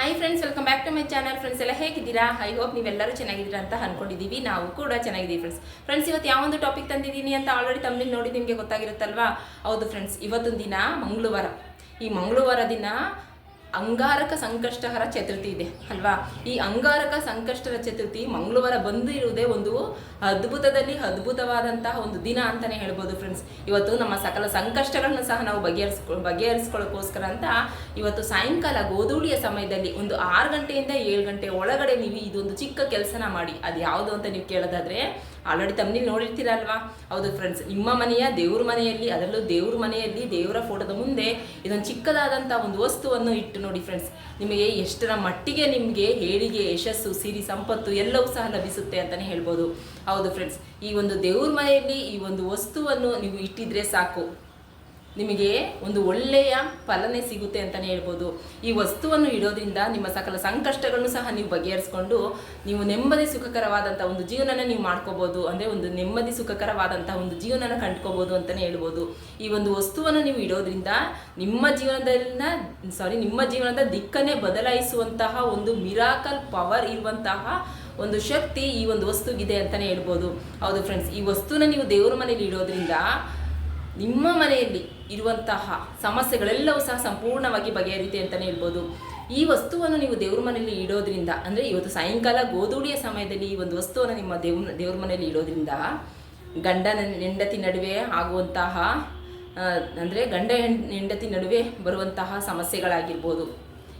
Hi friends welcome back to my channel friends ಎಲ್ಲ ಹೇಗಿದ್ದೀರಾ? I hope ನೀವೆಲ್ಲರೂ ಚೆನ್ನಾಗಿದ್ದೀರಾ ಅಂತ ಅನ್ಕೊಂಡಿದ್ದೀವಿ. ನಾವು ಕೂಡ ಚೆನ್ನಾಗಿದ್ದೀವಿ ಫ್ರೆಂಡ್ಸ್ ಫ್ರೆಂಡ್ಸ್ ಇವತ್ತು ಯಾವೊಂದು ಟಾಪಿಕ್ ತಂದಿದ್ದೀನಿ ಅಂತ ಆಲ್ರೆಡಿ ತಮ್ಮಲ್ಲಿ ನೋಡಿ ನಿಮಗೆ ಗೊತ್ತಾಗಿರುತ್ತಲ್ವಾ? ಹೌದು ಫ್ರೆಂಡ್ಸ್ ಇವತ್ತೊಂದು ದಿನ ಮಂಗಳವಾರ. ಈ ಮಂಗಳವಾರ ದಿನ ಅಂಗಾರಕ ಸಂಕಷ್ಟಹರ ಚತುರ್ಥಿ ಇದೆ, ಅಲ್ವಾ? ಈ ಅಂಗಾರಕ ಸಂಕಷ್ಟರ ಚತುರ್ಥಿ ಮಂಗಳವಾರ ಬಂದು ಇರುವುದೇ ಒಂದು ಅದ್ಭುತದಲ್ಲಿ ಅದ್ಭುತವಾದಂತಹ ಒಂದು ದಿನ ಅಂತಾನೆ ಹೇಳ್ಬೋದು ಫ್ರೆಂಡ್ಸ್ ಇವತ್ತು ನಮ್ಮ ಸಕಲ ಸಂಕಷ್ಟಗಳನ್ನು ಸಹ ನಾವು ಬಗೆಹರಿಸ್ಕೊ ಬಗೆಹರಿಸ್ಕೊಳ್ಳೋಕ್ಕೋಸ್ಕರ ಅಂತ ಇವತ್ತು ಸಾಯಂಕಾಲ ಗೋಧೂಳಿಯ ಸಮಯದಲ್ಲಿ ಒಂದು ಆರು ಗಂಟೆಯಿಂದ ಏಳು ಗಂಟೆ ಒಳಗಡೆ ನೀವು ಇದೊಂದು ಚಿಕ್ಕ ಕೆಲಸನ ಮಾಡಿ. ಅದು ಯಾವುದು ಅಂತ ನೀವು ಕೇಳೋದಾದ್ರೆ ಆಲ್ರೆಡಿ ತಮ್ಮಲ್ಲಿ ನೋಡಿರ್ತೀರಲ್ವಾ? ಹೌದು ಫ್ರೆಂಡ್ಸ್ ನಿಮ್ಮ ಮನೆಯ ದೇವ್ರ ಮನೆಯಲ್ಲಿ, ಅದರಲ್ಲೂ ದೇವ್ರ ಮನೆಯಲ್ಲಿ, ದೇವರ ಫೋಟೋದ ಮುಂದೆ ಇದೊಂದು ಚಿಕ್ಕದಾದಂಥ ಒಂದು ವಸ್ತುವನ್ನು ಇಟ್ಟು ನೋಡಿ ಫ್ರೆಂಡ್ಸ್ ನಿಮಗೆ ಎಷ್ಟರ ಮಟ್ಟಿಗೆ ನಿಮಗೆ ಹೇಳಿಗೆ ಯಶಸ್ಸು, ಸಿರಿ ಸಂಪತ್ತು ಎಲ್ಲವೂ ಸಹ ಲಭಿಸುತ್ತೆ ಅಂತಲೇ ಹೇಳ್ಬೋದು. ಹೌದು ಫ್ರೆಂಡ್ಸ್ ಈ ಒಂದು ದೇವ್ರ ಮನೆಯಲ್ಲಿ ಈ ಒಂದು ವಸ್ತುವನ್ನು ನೀವು ಇಟ್ಟಿದ್ರೆ ಸಾಕು. ನಿಮಗೆ ಒಂದು ಒಳ್ಳೆಯ ಫಲನೆ ಸಿಗುತ್ತೆ ಅಂತಲೇ ಹೇಳ್ಬೋದು. ಈ ವಸ್ತುವನ್ನು ಇಡೋದ್ರಿಂದ ನಿಮ್ಮ ಸಕಲ ಸಂಕಷ್ಟಗಳನ್ನು ಸಹ ನೀವು ಬಗೆಹರಿಸ್ಕೊಂಡು ನೀವು ನೆಮ್ಮದಿ ಸುಖಕರವಾದಂಥ ಒಂದು ಜೀವನನ ನೀವು ಮಾಡ್ಕೋಬೋದು. ಅಂದರೆ ಒಂದು ನೆಮ್ಮದಿ ಸುಖಕರವಾದಂಥ ಒಂದು ಜೀವನನ ಕಂಡ್ಕೋಬೋದು ಅಂತಲೇ ಹೇಳ್ಬೋದು. ಈ ಒಂದು ವಸ್ತುವನ್ನು ನೀವು ಇಡೋದ್ರಿಂದ ನಿಮ್ಮ ಜೀವನದಲ್ಲಿನ ಸಾರಿ ನಿಮ್ಮ ಜೀವನದ ದಿಕ್ಕನ್ನೇ ಬದಲಾಯಿಸುವಂತಹ ಒಂದು ಮಿರಾಕಲ್ ಪವರ್ ಇರುವಂತಹ ಒಂದು ಶಕ್ತಿ ಈ ಒಂದು ವಸ್ತುಗಿದೆ ಅಂತಲೇ ಹೇಳ್ಬೋದು. ಹೌದು ಫ್ರೆಂಡ್ಸ್ ಈ ವಸ್ತುನ ನೀವು ದೇವರ ಮನೇಲಿ ಇಡೋದ್ರಿಂದ ನಿಮ್ಮ ಮನೆಯಲ್ಲಿ ಇರುವಂತಹ ಸಮಸ್ಯೆಗಳೆಲ್ಲವೂ ಸಹ ಸಂಪೂರ್ಣವಾಗಿ ಬಗೆಹರಿಯುತ್ತೆ ಅಂತಲೇ ಹೇಳ್ಬೋದು. ಈ ವಸ್ತುವನ್ನು ನೀವು ದೇವ್ರ ಮನೆಯಲ್ಲಿ ಇಡೋದ್ರಿಂದ, ಅಂದರೆ ಇವತ್ತು ಸಾಯಂಕಾಲ ಗೋಧೂಳಿಯ ಸಮಯದಲ್ಲಿ ಈ ಒಂದು ವಸ್ತುವನ್ನು ನಿಮ್ಮ ದೇವ್, ದೇವ್ರ ಮನೆಯಲ್ಲಿ ಇಡೋದ್ರಿಂದ ಗಂಡನ ಹೆಂಡತಿ ನಡುವೆ ಆಗುವಂತಹ ಅಂದರೆ ಗಂಡ ಹೆಂಡ, ಹೆಂಡತಿ ನಡುವೆ ಬರುವಂತಹ ಸಮಸ್ಯೆಗಳಾಗಿರ್ಬೋದು.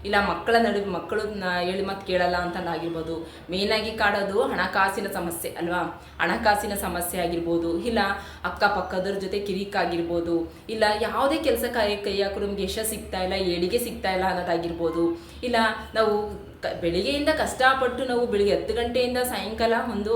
ಇಲ್ಲ ಮಕ್ಕಳ ನಡುವೆ ಮಕ್ಕಳು ಹೇಳಿ ಮತ್ತು ಕೇಳಲ್ಲ ಅಂತ ಆಗಿರ್ಬೋದು ಮೇನಾಗಿ ಕಾಡೋದು ಹಣಕಾಸಿನ ಸಮಸ್ಯೆ ಅಲ್ವಾ? ಹಣಕಾಸಿನ ಸಮಸ್ಯೆ ಆಗಿರ್ಬೋದು. ಇಲ್ಲ ಅಕ್ಕಪಕ್ಕದವ್ರ ಜೊತೆ ಕಿರಿಕಾಗಿರ್ಬೋದು ಇಲ್ಲ ಯಾವುದೇ ಕೆಲಸ ಕೈ ಕೈ ಹಾಕಿದ್ರು ನಮ್ಗೆ ಯಶ ಸಿಗ್ತಾ ಇಲ್ಲ, ಏಳಿಗೆ ಸಿಗ್ತಾ ಇಲ್ಲ ಅನ್ನೋದಾಗಿರ್ಬೋದು. ಇಲ್ಲ ನಾವು ಬೆಳಿಗ್ಗೆಯಿಂದ ಕಷ್ಟಪಟ್ಟು ನಾವು ಬೆಳಿಗ್ಗೆ ಹತ್ತು ಗಂಟೆಯಿಂದ ಸಾಯಂಕಾಲ ಒಂದು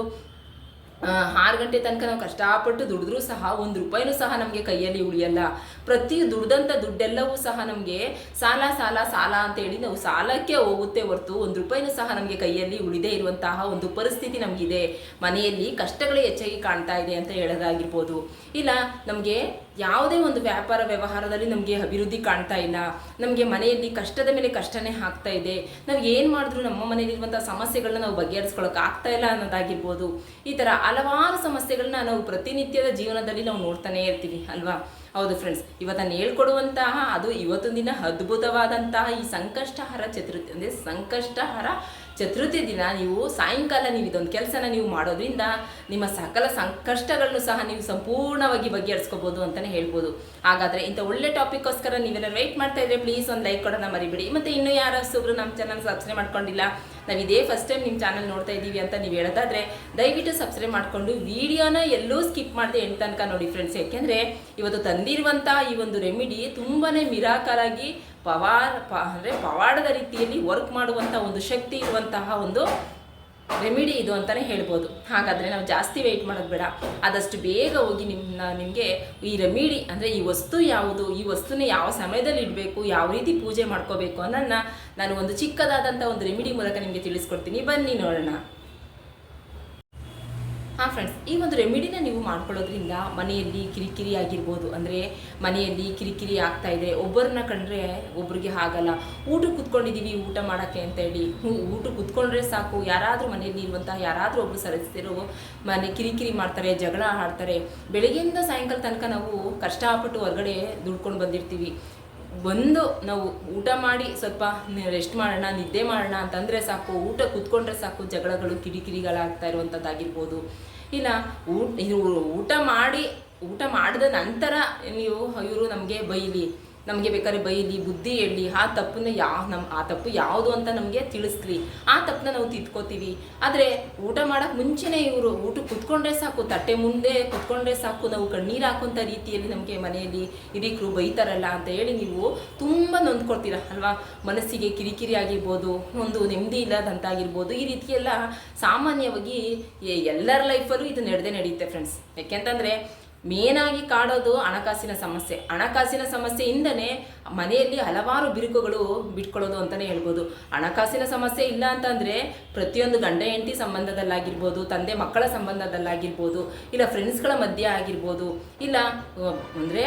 ಆರು ಗಂಟೆ ತನಕ ನಾವು ಕಷ್ಟಪಟ್ಟು ದುಡಿದ್ರೂ ಸಹ ಒಂದು ರೂಪಾಯಿನೂ ಸಹ ನಮಗೆ ಕೈಯಲ್ಲಿ ಉಳಿಯಲ್ಲ. ಪ್ರತಿ ದುಡ್ದಂಥ ದುಡ್ಡೆಲ್ಲವೂ ಸಹ ನಮಗೆ ಸಾಲ ಸಾಲ ಸಾಲ ಅಂತ ಹೇಳಿ ನಾವು ಸಾಲಕ್ಕೆ ಹೋಗುತ್ತೆ ಹೊರತು ಒಂದು ರೂಪಾಯಿನೂ ಸಹ ನಮಗೆ ಕೈಯಲ್ಲಿ ಉಳಿದೇ ಇರುವಂತಹ ಒಂದು ಪರಿಸ್ಥಿತಿ ನಮಗಿದೆ. ಮನೆಯಲ್ಲಿ ಕಷ್ಟಗಳೇ ಹೆಚ್ಚಾಗಿ ಕಾಣ್ತಾ ಇದೆ ಅಂತ ಹೇಳೋದಾಗಿರ್ಬೋದು. ಇಲ್ಲ, ನಮಗೆ ಯಾವುದೇ ಒಂದು ವ್ಯಾಪಾರ ವ್ಯವಹಾರದಲ್ಲಿ ನಮಗೆ ಅಭಿವೃದ್ಧಿ ಕಾಣ್ತಾ ಇಲ್ಲ. ನಮಗೆ ಮನೆಯಲ್ಲಿ ಕಷ್ಟದ ಮೇಲೆ ಕಷ್ಟನೇ ಆಗ್ತಾ ಇದೆ. ನಾವು ಏನು ಮಾಡಿದ್ರು ನಮ್ಮ ಮನೆಯಲ್ಲಿರುವಂಥ ಸಮಸ್ಯೆಗಳನ್ನ ನಾವು ಬಗೆಹರಿಸ್ಕೊಳಕ್ಕೆ ಆಗ್ತಾ ಇಲ್ಲ ಅನ್ನೋದಾಗಿರ್ಬೋದು. ಈ ಥರ ಹಲವಾರು ಸಮಸ್ಯೆಗಳನ್ನ ನಾವು ಪ್ರತಿನಿತ್ಯದ ಜೀವನದಲ್ಲಿ ನಾವು ನೋಡ್ತಾನೆ ಇರ್ತೀವಿ, ಅಲ್ವಾ? ಹೌದು ಫ್ರೆಂಡ್ಸ್ ಇವತ್ತನ್ನು ಹೇಳ್ಕೊಡುವಂತಹ, ಅದು ಇವತ್ತೊಂದು ದಿನ ಅದ್ಭುತವಾದಂತಹ ಈ ಸಂಕಷ್ಟಹರ ಚತುರ್ಥಿ, ಅಂದರೆ ಸಂಕಷ್ಟಹರ ಚತುರ್ಥಿ ದಿನ ನೀವು ಸಾಯಂಕಾಲ ನೀವು ಇದೊಂದು ಕೆಲಸನ ನೀವು ಮಾಡೋದ್ರಿಂದ ನಿಮ್ಮ ಸಕಲ ಸಂಕಷ್ಟಗಳನ್ನು ಸಹ ನೀವು ಸಂಪೂರ್ಣವಾಗಿ ಬಗೆಹರಿಸ್ಕೋಬೋದು ಅಂತಲೇ ಹೇಳ್ಬೋದು. ಹಾಗಾದರೆ ಇಂಥ ಒಳ್ಳೆ ಟಾಪಿಕ್ಗೋಸ್ಕರ ನೀವೆಲ್ಲ ವೆಯ್ಟ್ ಮಾಡ್ತಾ ಇದ್ರೆ ಪ್ಲೀಸ್ ಒಂದು ಲೈಕ್ ಕೊಡೋಣ ಮರಿಬಿಡಿ. ಮತ್ತು ಇನ್ನೂ ಯಾರು ಹೊಸಬ್ರು ನಮ್ಮ ಚಾನಲ್ ಸಬ್ಸ್ಕ್ರೈಬ್ ಮಾಡ್ಕೊಂಡಿಲ್ಲ ನಾವು ಫಸ್ಟ್ ಟೈಮ್ ನಿಮ್ಮ ಚಾನಲ್ ನೋಡ್ತಾ ಇದ್ದೀವಿ ಅಂತ ನೀವು ಹೇಳೋದಾದ್ರೆ, ದಯವಿಟ್ಟು ಸಬ್ಸ್ಕ್ರೈಬ್ ಮಾಡಿಕೊಂಡು ವಿಡಿಯೋನ ಎಲ್ಲೂ ಸ್ಕಿಪ್ ಮಾಡದೆ ಎಂಟು ತನಕ ನೋಡಿ ಫ್ರೆಂಡ್ಸ್ ಯಾಕೆಂದರೆ, ಇವತ್ತು ತಂದಿರುವಂಥ ಈ ಒಂದು ರೆಮಿಡಿ ತುಂಬಾ ಮಿರಾಕಲಾಗಿ ಪವಾರ್, ಪ, ಅಂದರೆ ಪವಾಡದ ರೀತಿಯಲ್ಲಿ ವರ್ಕ್ ಮಾಡುವಂಥ ಒಂದು ಶಕ್ತಿ ಇರುವಂತಹ ಒಂದು ರೆಮಿಡಿ ಇದು ಅಂತಲೇ ಹೇಳ್ಬೋದು. ಹಾಗಾದರೆ ನಾವು ಜಾಸ್ತಿ ವೆಯ್ಟ್ ಮಾಡೋದು ಬೇಡ. ಆದಷ್ಟು ಬೇಗ ಹೋಗಿ ನಿಮ್ಮ ನಿಮಗೆ ಈ ರೆಮಿಡಿ ಅಂದರೆ ಈ ವಸ್ತು ಯಾವುದು, ಈ ವಸ್ತುನ ಯಾವ ಸಮಯದಲ್ಲಿ ಇಡಬೇಕು, ಯಾವ ರೀತಿ ಪೂಜೆ ಮಾಡ್ಕೋಬೇಕು ಅನ್ನೋದನ್ನ ನಾನು ಒಂದು ಚಿಕ್ಕದಾದಂಥ ಒಂದು ರೆಮಿಡಿ ಮೂಲಕ ನಿಮಗೆ ತಿಳಿಸ್ಕೊಡ್ತೀನಿ. ಬನ್ನಿ ನೋಡೋಣ. ಹಾಂ ಫ್ರೆಂಡ್ಸ್ ಈ ಒಂದು ರೆಮಿಡಿನ ನೀವು ಮಾಡ್ಕೊಳ್ಳೋದ್ರಿಂದ ಮನೆಯಲ್ಲಿ ಕಿರಿಕಿರಿ ಆಗಿರ್ಬೋದು, ಅಂದರೆ ಮನೆಯಲ್ಲಿ ಕಿರಿಕಿರಿ ಆಗ್ತಾ ಇದೆ, ಒಬ್ಬರನ್ನ ಕಂಡ್ರೆ ಒಬ್ರಿಗೆ ಆಗಲ್ಲ ಊಟಕ್ಕೆ ಕುತ್ಕೊಂಡಿದ್ದೀವಿ ಊಟ ಮಾಡೋಕ್ಕೆ ಅಂತ ಹೇಳಿ. ಹ್ಞೂ, ಊಟ ಕುತ್ಕೊಂಡ್ರೆ ಸಾಕು, ಯಾರಾದರೂ ಮನೆಯಲ್ಲಿ ಇರುವಂತಹ ಯಾರಾದರೂ ಒಬ್ಬರು ಸದಸ್ಯರು ಮನೆ ಕಿರಿಕಿರಿ ಮಾಡ್ತಾರೆ, ಜಗಳ ಆಡ್ತಾರೆ. ಬೆಳಗ್ಗೆಯಿಂದ ಸಾಯಂಕಾಲ ತನಕ ನಾವು ಕಷ್ಟಪಟ್ಟು ಹೊರಗಡೆ ದುಡ್ಕೊಂಡು ಬಂದಿರ್ತೀವಿ. ಬಂದು ನಾವು ಊಟ ಮಾಡಿ ಸ್ವಲ್ಪ ರೆಸ್ಟ್ ಮಾಡೋಣ, ನಿದ್ದೆ ಮಾಡೋಣ ಅಂತಂದರೆ ಸಾಕು. ಊಟ ಕುತ್ಕೊಂಡ್ರೆ ಸಾಕು. ಜಗಳಗಳು ಕಿರಿಕಿರಿಗಳಾಗ್ತಾ ಇರುವಂಥದ್ದಾಗಿರ್ಬೋದು. ಇಲ್ಲ ಊಟ ಊಟ ಮಾಡಿ, ಊಟ ಮಾಡಿದ ನಂತರ ನೀವು ಇವರು ನಮಗೆ ಬೈಲಿ. ನಮಗೆ ಬೇಕಾದ್ರೆ ಬೈಲಿ, ಬುದ್ಧಿ ಹೇಳಿ, ಆ ತಪ್ಪನ್ನ ಯಾವ ನಮ್ಮ ಆ ತಪ್ಪು ಯಾವುದು ಅಂತ ನಮಗೆ ತಿಳಿಸ್ಲಿ. ಆ ತಪ್ಪನ್ನ ನಾವು ತಿದ್ಕೋತೀವಿ. ಆದರೆ ಊಟ ಮಾಡೋಕ್ಕೆ ಮುಂಚೆನೇ ಇವರು ಊಟ ಕುತ್ಕೊಂಡ್ರೆ ಸಾಕು, ತಟ್ಟೆ ಮುಂದೆ ಕುತ್ಕೊಂಡ್ರೆ ಸಾಕು, ನಾವು ಕಣ್ಣೀರು ಹಾಕುವಂಥ ರೀತಿಯಲ್ಲಿ ನಮಗೆ ಮನೆಯಲ್ಲಿ ಹಿರೀಕರು ಬೈತಾರಲ್ಲ ಅಂತ ಹೇಳಿ ನೀವು ತುಂಬ ನೊಂದ್ಕೊಳ್ತೀರ ಅಲ್ವಾ? ಮನಸ್ಸಿಗೆ ಕಿರಿಕಿರಿ ಆಗಿರ್ಬೋದು, ಒಂದು ನೆಮ್ಮದಿ ಇಲ್ಲದಂತಾಗಿರ್ಬೋದು, ಈ ರೀತಿಯೆಲ್ಲ ಸಾಮಾನ್ಯವಾಗಿ ಎಲ್ಲರ ಲೈಫಲ್ಲೂ ಇದು ನಡೆದೇ ನಡೆಯುತ್ತೆ ಫ್ರೆಂಡ್ಸ್ ಯಾಕೆಂತಂದರೆ ಮೇನಾಗಿ ಕಾಡೋದು ಹಣಕಾಸಿನ ಸಮಸ್ಯೆ. ಹಣಕಾಸಿನ ಸಮಸ್ಯೆಯಿಂದನೇ ಮನೆಯಲ್ಲಿ ಹಲವಾರು ಬಿರುಕುಗಳು ಬಿಟ್ಕೊಳ್ಳೋದು ಅಂತಲೇ ಹೇಳ್ಬೋದು. ಹಣಕಾಸಿನ ಸಮಸ್ಯೆ ಇಲ್ಲ ಅಂತಂದರೆ ಪ್ರತಿಯೊಂದು ಗಂಡ ಹೆಂಡತಿ ಸಂಬಂಧದಲ್ಲಾಗಿರ್ಬೋದು, ತಂದೆ ಮಕ್ಕಳ ಸಂಬಂಧದಲ್ಲಾಗಿರ್ಬೋದು, ಇಲ್ಲ ಫ್ರೆಂಡ್ಸ್ಗಳ ಮಧ್ಯೆ ಆಗಿರ್ಬೋದು, ಇಲ್ಲ ಅಂದರೆ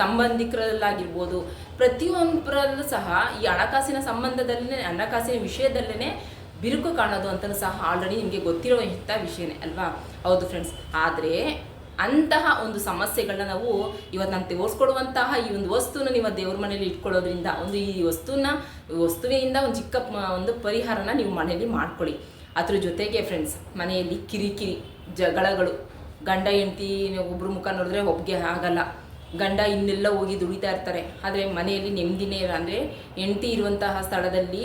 ಸಂಬಂಧಿಕರಲ್ಲಾಗಿರ್ಬೋದು. ಪ್ರತಿಯೊಬ್ಬರಲ್ಲೂ ಸಹ ಈ ಹಣಕಾಸಿನ ಸಂಬಂಧದಲ್ಲೇ ಹಣಕಾಸಿನ ವಿಷಯದಲ್ಲೇ ಬಿರುಕು ಕಾಣೋದು ಅಂತಲೂ ಸಹ ಆಲ್ರೆಡಿ ನಿಮಗೆ ಗೊತ್ತಿರುವಂಥ ವಿಷಯನೇ, ಅಲ್ವಾ? ಹೌದು ಫ್ರೆಂಡ್ಸ್ ಆದರೆ ಅಂತಹ ಒಂದು ಸಮಸ್ಯೆಗಳನ್ನ ನಾವು ಇವತ್ತು ನಾನು ತೋರಿಸ್ಕೊಡುವಂತಹ ಈ ಒಂದು ವಸ್ತುನ ನೀವು ದೇವ್ರ ಮನೇಲಿ ಇಟ್ಕೊಳ್ಳೋದ್ರಿಂದ, ಒಂದು ಈ ವಸ್ತುನ, ವಸ್ತುವಿನಿಂದ ಒಂದು ಚಿಕ್ಕ ಒಂದು ಪರಿಹಾರನ ನೀವು ಮನೆಯಲ್ಲಿ ಮಾಡ್ಕೊಳ್ಳಿ. ಅದ್ರ ಜೊತೆಗೆ ಫ್ರೆಂಡ್ಸ್ ಮನೆಯಲ್ಲಿ ಕಿರಿಕಿರಿ ಜಗಳಗಳು, ಗಂಡ ಹೆಂಡತಿ ಒಬ್ಬರು ಮುಖ ನೋಡಿದ್ರೆ ಒಬ್ಗೆ ಆಗಲ್ಲ. ಗಂಡ ಇನ್ನೆಲ್ಲ ಹೋಗಿ ದುಡಿತಾ ಇರ್ತಾರೆ. ಆದರೆ ಮನೆಯಲ್ಲಿ ನೆಮ್ಮದಿನೇ ಇರ ಅಂದರೆ ಹೆಂಡತಿ ಇರುವಂತಹ ಸ್ಥಳದಲ್ಲಿ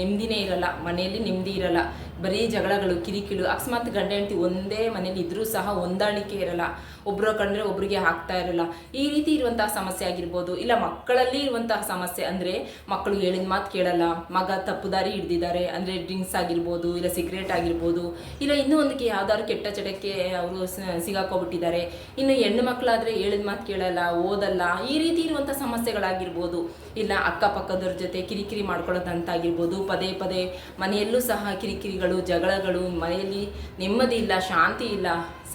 ನೆಮ್ಮದಿನೇ ಇರಲ್ಲ. ಮನೆಯಲ್ಲಿ ನೆಮ್ಮದಿ ಇರಲ್ಲ. ಬರೀ ಜಗಳಗಳು ಕಿರಿಕಿಳು ಅಕಸ್ಮಾತ್ ಗಂಡ ಹೆಂಡತಿ ಒಂದೇ ಮನೇಲಿ ಇದ್ದರೂ ಸಹ ಹೊಂದಾಣಿಕೆ ಇರಲ್ಲ. ಒಬ್ಬರು ಕಂಡ್ರೆ ಒಬ್ಬರಿಗೆ ಹಾಕ್ತಾ ಇರಲ್ಲ. ಈ ರೀತಿ ಇರುವಂತಹ ಸಮಸ್ಯೆ ಆಗಿರ್ಬೋದು. ಇಲ್ಲ ಮಕ್ಕಳಲ್ಲಿ ಇರುವಂತಹ ಸಮಸ್ಯೆ ಅಂದರೆ ಮಕ್ಕಳು ಹೇಳಿದ ಮಾತು ಕೇಳಲ್ಲ. ಮಗ ತಪ್ಪು ದಾರಿ ಹಿಡ್ದಿದ್ದಾರೆ. ಅಂದರೆ ಡ್ರಿಂಕ್ಸ್ ಆಗಿರ್ಬೋದು, ಇಲ್ಲ ಸಿಗರೇಟ್ ಆಗಿರ್ಬೋದು, ಇಲ್ಲ ಇನ್ನೂ ಒಂದಕ್ಕೆ ಯಾವ್ದಾದ್ರು ಕೆಟ್ಟ ಚಟಕ್ಕೆ ಅವರು ಸಿಗಾಕೋಬಿಟ್ಟಿದ್ದಾರೆ ಇನ್ನು ಹೆಣ್ಣು ಮಕ್ಕಳಾದರೆ ಹೇಳಿದ ಮಾತು ಕೇಳಲ್ಲ ಓದಲ್ಲ, ಈ ರೀತಿ ಇರುವಂಥ ಸಮಸ್ಯೆಗಳಾಗಿರ್ಬೋದು. ಇಲ್ಲ ಅಕ್ಕಪಕ್ಕದವ್ರ ಜೊತೆ ಕಿರಿಕಿರಿ ಮಾಡ್ಕೊಳ್ಳೋದಂತಾಗಿರ್ಬೋದು, ಪದೇ ಪದೇ ಮನೆಯಲ್ಲೂ ಸಹ ಕಿರಿಕಿರಿಗಳು, ಜಗಳಗಳು, ಮನೆಯಲ್ಲಿ ನೆಮ್ಮದಿ ಇಲ್ಲ, ಶಾಂತಿ ಇಲ್ಲ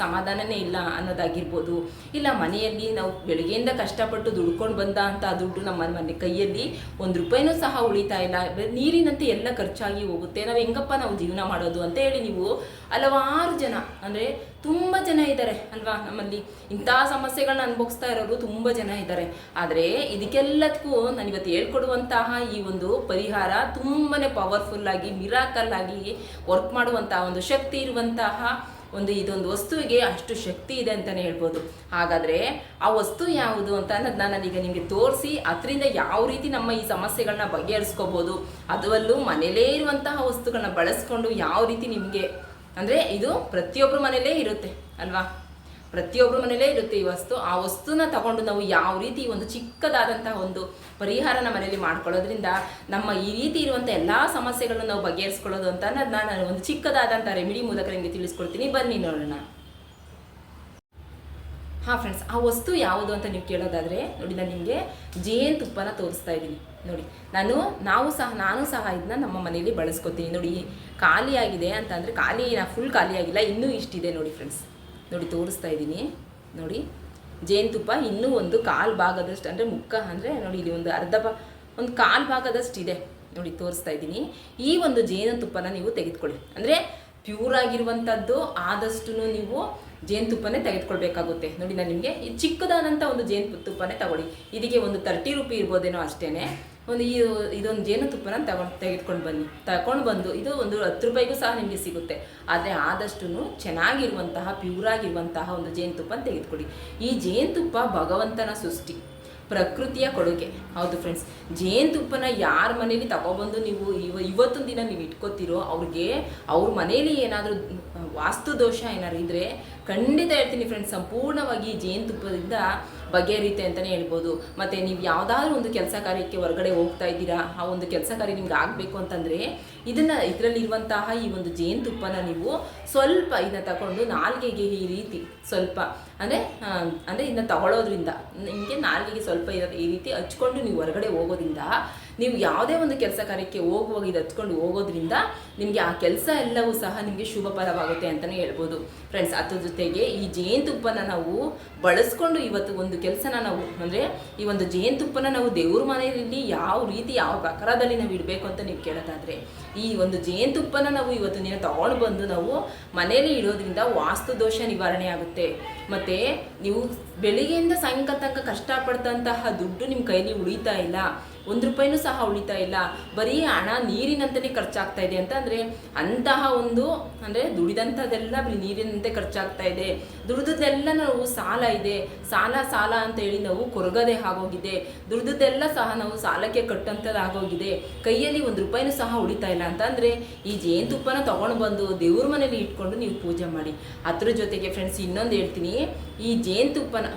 ಸಮಾಧಾನನೇ ಇಲ್ಲ ಅನ್ನೋದಾಗಿರ್ಬೋದು. ಇಲ್ಲ, ಮನೆಯಲ್ಲಿ ನಾವು ಬೆಳಗ್ಗೆಯಿಂದ ಕಷ್ಟಪಟ್ಟು ದುಡ್ಕೊಂಡು ಬಂದ ಅಂತ ದುಡ್ಡು ನಮ್ಮ ಮನೆ ಕೈಯಲ್ಲಿ ಒಂದು ರೂಪಾಯಿನೂ ಸಹ ಉಳಿತಾ ಇಲ್ಲ. ನೀರಿನಂತೆ ಎಲ್ಲ ಖರ್ಚಾಗಿ ಹೋಗುತ್ತೆ. ನಾವು ಹೆಂಗಪ್ಪ ನಾವು ಜೀವನ ಮಾಡೋದು ಅಂತ ಹೇಳಿ ನೀವು ಹಲವಾರು ಜನ, ಅಂದರೆ ತುಂಬ ಜನ ಇದ್ದಾರೆ ಅಲ್ವಾ ನಮ್ಮಲ್ಲಿ. ಇಂಥ ಸಮಸ್ಯೆಗಳನ್ನ ಅನುಭವಿಸ್ತಾ ಇರೋರು ತುಂಬ ಜನ ಇದ್ದಾರೆ ಆದರೆ ಇದಕ್ಕೆಲ್ಲದಕ್ಕೂ ನಾನು ಇವತ್ತು ಹೇಳ್ಕೊಡುವಂತಹ ಈ ಒಂದು ಪರಿಹಾರ ತುಂಬಾ ಪವರ್ಫುಲ್ಲಾಗಿ ಮಿರಾಕಲ್ ಆಗಿ ವರ್ಕ್ ಮಾಡುವಂತಹ ಒಂದು ಶಕ್ತಿ ಇರುವಂತಹ ಒಂದು ಇದೊಂದು ವಸ್ತುವಿಗೆ ಅಷ್ಟು ಶಕ್ತಿ ಇದೆ ಅಂತಲೇ ಹೇಳ್ಬೋದು. ಹಾಗಾದರೆ ಆ ವಸ್ತು ಯಾವುದು ಅಂತ ಅನ್ನೋದು ನಾನು ಈಗ ನಿಮಗೆ ತೋರಿಸಿ, ಅದರಿಂದ ಯಾವ ರೀತಿ ನಮ್ಮ ಈ ಸಮಸ್ಯೆಗಳನ್ನ ಬಗೆಹರಿಸ್ಕೋಬೋದು, ಅದರಲ್ಲೂ ಮನೇಲೇ ಇರುವಂತಹ ವಸ್ತುಗಳನ್ನ ಬಳಸ್ಕೊಂಡು ಯಾವ ರೀತಿ ನಿಮಗೆ, ಅಂದರೆ ಇದು ಪ್ರತಿಯೊಬ್ಬರ ಮನೇಲೇ ಇರುತ್ತೆ, ಅಲ್ವಾ? ಪ್ರತಿಯೊಬ್ಬರ ಮನೇಲೇ ಇರುತ್ತೆ ಈ ವಸ್ತು. ಆ ವಸ್ತುನ ತಗೊಂಡು ನಾವು ಯಾವ ರೀತಿ ಒಂದು ಚಿಕ್ಕದಾದಂತಹ ಒಂದು ಪರಿಹಾರನ ಮನೆಯಲ್ಲಿ ಮಾಡ್ಕೊಳ್ಳೋದ್ರಿಂದ ನಮ್ಮ ಈ ರೀತಿ ಇರುವಂಥ ಎಲ್ಲ ಸಮಸ್ಯೆಗಳನ್ನು ನಾವು ಬಗೆಹರಿಸ್ಕೊಳ್ಳೋದು ಅಂತ ನಾನು ಒಂದು ಚಿಕ್ಕದಾದಂಥ ರೆಮಿಡಿ ಮೂಲಕ ನಿಮಗೆ ತಿಳಿಸ್ಕೊಡ್ತೀನಿ. ಬನ್ನಿ ನೋಡೋಣ. ಹಾಂ ಫ್ರೆಂಡ್ಸ್ ಆ ವಸ್ತು ಯಾವುದು ಅಂತ ನೀವು ಕೇಳೋದಾದರೆ ನೋಡಿ, ನಾನು ನಿಮಗೆ ಜೇನುತುಪ್ಪನ ತೋರಿಸ್ತಾ ಇದ್ದೀನಿ. ನೋಡಿ, ನಾನು, ನಾವು ಸಹ, ನಾನು ಸಹ ಇದನ್ನ ನಮ್ಮ ಮನೆಯಲ್ಲಿ ಬಳಸ್ಕೊತೀನಿ. ನೋಡಿ, ಖಾಲಿಯಾಗಿದೆ ಅಂತ ಅಂದರೆ ಖಾಲಿ ಫುಲ್ ಖಾಲಿಯಾಗಿಲ್ಲ, ಇನ್ನೂ ಇಷ್ಟಿದೆ ನೋಡಿ ಫ್ರೆಂಡ್ಸ್ ನೋಡಿ, ತೋರಿಸ್ತಾ ಇದ್ದೀನಿ. ನೋಡಿ, ಜೇನುತುಪ್ಪ ಇನ್ನೂ ಒಂದು ಕಾಲು ಭಾಗದಷ್ಟು, ಅಂದರೆ ಮುಖ ಅಂದರೆ, ನೋಡಿ, ಇಲ್ಲಿ ಒಂದು ಅರ್ಧ ಭಾ, ಒಂದು ಕಾಲು ಭಾಗದಷ್ಟು ಇದೆ. ನೋಡಿ, ತೋರಿಸ್ತಾ ಇದ್ದೀನಿ. ಈ ಒಂದು ಜೇನುತುಪ್ಪನ ನೀವು ತೆಗೆದುಕೊಳ್ಳಿ. ಅಂದರೆ ಪ್ಯೂರ್ ಆಗಿರುವಂಥದ್ದು ಆದಷ್ಟು ನೀವು ಜೇನುತುಪ್ಪನೇ ತೆಗೆದುಕೊಳ್ಬೇಕಾಗುತ್ತೆ. ನೋಡಿ, ನಾನು ನಿಮಗೆ ಚಿಕ್ಕದಾದಂಥ ಒಂದು ಜೇನು ತುಪ್ಪನೇ ತಗೊಳ್ಳಿ. ಇದಕ್ಕೆ ಒಂದು ತರ್ಟಿ ರುಪಿ ಇರ್ಬೋದೇನೋ ಅಷ್ಟೇ ಒಂದು ಈ ಇದೊಂದು ಜೇನುತುಪ್ಪನ ತಗೊಂಡು ತೆಗೆದುಕೊಂಡು ಬನ್ನಿ. ತಗೊಂಡು ಬಂದು ಇದು ಒಂದು ಹತ್ತು ರೂಪಾಯಿಗೂ ಸಹ ನಿಮಗೆ ಸಿಗುತ್ತೆ. ಆದರೆ ಆದಷ್ಟು ಚೆನ್ನಾಗಿರುವಂತಹ ಪ್ಯೂರ್ ಆಗಿರುವಂತಹ ಒಂದು ಜೇನುತುಪ್ಪನ ತೆಗೆದುಕೊಡಿ. ಈ ಜೇನುತುಪ್ಪ ಭಗವಂತನ ಸೃಷ್ಟಿ, ಪ್ರಕೃತಿಯ ಕೊಡುಗೆ. ಹೌದು ಫ್ರೆಂಡ್ಸ್ ಜೇನುತುಪ್ಪನ ಯಾರ ಮನೇಲಿ ತಗೊಬಂದು ನೀವು ಇವ ಇವತ್ತೊಂದು ದಿನ ನೀವು ಇಟ್ಕೋತೀರೋ ಅವ್ರಿಗೆ ಅವ್ರ ಮನೇಲಿ ಏನಾದರೂ ವಾಸ್ತು ದೋಷ ಏನಾದ್ರು ಇದ್ದರೆ ಖಂಡಿತ ಹೇಳ್ತೀನಿ ಫ್ರೆಂಡ್ಸ್ ಸಂಪೂರ್ಣವಾಗಿ ಜೇನುತುಪ್ಪದಿಂದ ಬಗೆಹರಿಯುತ್ತೆ ಅಂತಲೇ ಹೇಳ್ಬೋದು. ಮತ್ತು ನೀವು ಯಾವುದಾದ್ರೂ ಒಂದು ಕೆಲಸ ಕಾರ್ಯಕ್ಕೆ ಹೊರಗಡೆ ಹೋಗ್ತಾ ಇದ್ದೀರಾ, ಆ ಒಂದು ಕೆಲಸ ಕಾರ್ಯ ನಿಮ್ಗೆ ಆಗಬೇಕು ಅಂತಂದರೆ ಇದನ್ನು ಇದರಲ್ಲಿರುವಂತಹ ಈ ಒಂದು ಜೇನುತುಪ್ಪನ ನೀವು ಸ್ವಲ್ಪ ಇದನ್ನ ತಗೊಂಡು ನಾಲ್ಗೆಗೆ ಈ ರೀತಿ ಸ್ವಲ್ಪ, ಅಂದರೆ ಅಂದರೆ ಇದನ್ನ ತಗೊಳ್ಳೋದ್ರಿಂದ ನಿಮಗೆ ನಾಲ್ಗೆಗೆ ಸ್ವಲ್ಪ ಈ ರೀತಿ ಹಚ್ಕೊಂಡು ನೀವು ಹೊರಗಡೆ ಹೋಗೋದ್ರಿಂದ, ನೀವು ಯಾವುದೇ ಒಂದು ಕೆಲಸ ಕಾರ್ಯಕ್ಕೆ ಹೋಗುವಾಗ ಇದು ಹಚ್ಕೊಂಡು ಹೋಗೋದ್ರಿಂದ ನಿಮಗೆ ಆ ಕೆಲಸ ಎಲ್ಲವೂ ಸಹ ನಿಮಗೆ ಶುಭಫಲವಾಗುತ್ತೆ ಅಂತಲೇ ಹೇಳ್ಬೋದು. ಫ್ರೆಂಡ್ಸ್ ಅದ್ರ ಜೊತೆಗೆ ಈ ಜೇನುತುಪ್ಪನ ನಾವು ಬಳಸ್ಕೊಂಡು ಇವತ್ತು ಒಂದು ಕೆಲಸನ ನಾವು, ಅಂದರೆ ಈ ಒಂದು ಜೇನುತುಪ್ಪನ ನಾವು ದೇವ್ರ ಮನೆಯಲ್ಲಿ ಯಾವ ರೀತಿ, ಯಾವ ಪ್ರಕಾರದಲ್ಲಿ ನಾವು ಇಡಬೇಕು ಅಂತ ನೀವು ಕೇಳೋದಾದರೆ, ಈ ಒಂದು ಜೇನುತುಪ್ಪನ ನಾವು ಇವತ್ತು ನೀನು ತಗೊಂಡು ಬಂದು ನಾವು ಮನೆಯಲ್ಲಿ ಇಡೋದ್ರಿಂದ ವಾಸ್ತು ದೋಷ ನಿವಾರಣೆ ಆಗುತ್ತೆ. ಮತ್ತು ನೀವು ಬೆಳಿಗ್ಗೆಯಿಂದ ಸಾಯಂಕಾಲ ತನಕ ಕಷ್ಟಪಡ್ತಂತಹ ದುಡ್ಡು ನಿಮ್ಮ ಕೈಲಿ ಉಳಿತಾ ಇಲ್ಲ, ಒಂದು ರೂಪಾಯಿನೂ ಸಹ ಉಳಿತಾ ಇಲ್ಲ, ಬರೀ ಹಣ ನೀರಿನಂತಲೇ ಖರ್ಚಾಗ್ತಾ ಇದೆ ಅಂತ ಅಂದರೆ ಅಂತಹ ಒಂದು, ಅಂದ್ರೆ ದುಡಿದಂತದೆಲ್ಲ ನೀರಿನಂತೆ ಖರ್ಚಾಗ್ತಾ ಇದೆ. ದುಡಿದದ್ದೆಲ್ಲ ನಾವು ಸಾಲ ಇದೆ. ಸಾಲ ಸಾಲ ಅಂತ ಹೇಳಿ ನಾವು ಕೊರಗದೆ ಆಗೋಗಿದೆ. ದುಡಿದದೆಲ್ಲ ಸಹ ನಾವು ಸಾಲಕ್ಕೆ ಕಟ್ಟಂಥದ್ದು ಆಗೋಗಿದೆ ಕೈಯಲ್ಲಿ ಒಂದು ರೂಪಾಯಿನೂ ಸಹ ಉಳಿತಾ ಇಲ್ಲ. ಅಂತ ಅಂದರೆ ಈ ಜೇನುತುಪ್ಪನ ತಗೊಂಡು ಬಂದು ದೇವ್ರ ಮನೇಲಿ ಇಟ್ಕೊಂಡು ನೀವು ಪೂಜೆ ಮಾಡಿ. ಅದ್ರ ಜೊತೆಗೆ ಫ್ರೆಂಡ್ಸ್ ಇನ್ನೊಂದು ಹೇಳ್ತೀನಿ. ಈ ಜೇನುತುಪ್ಪನ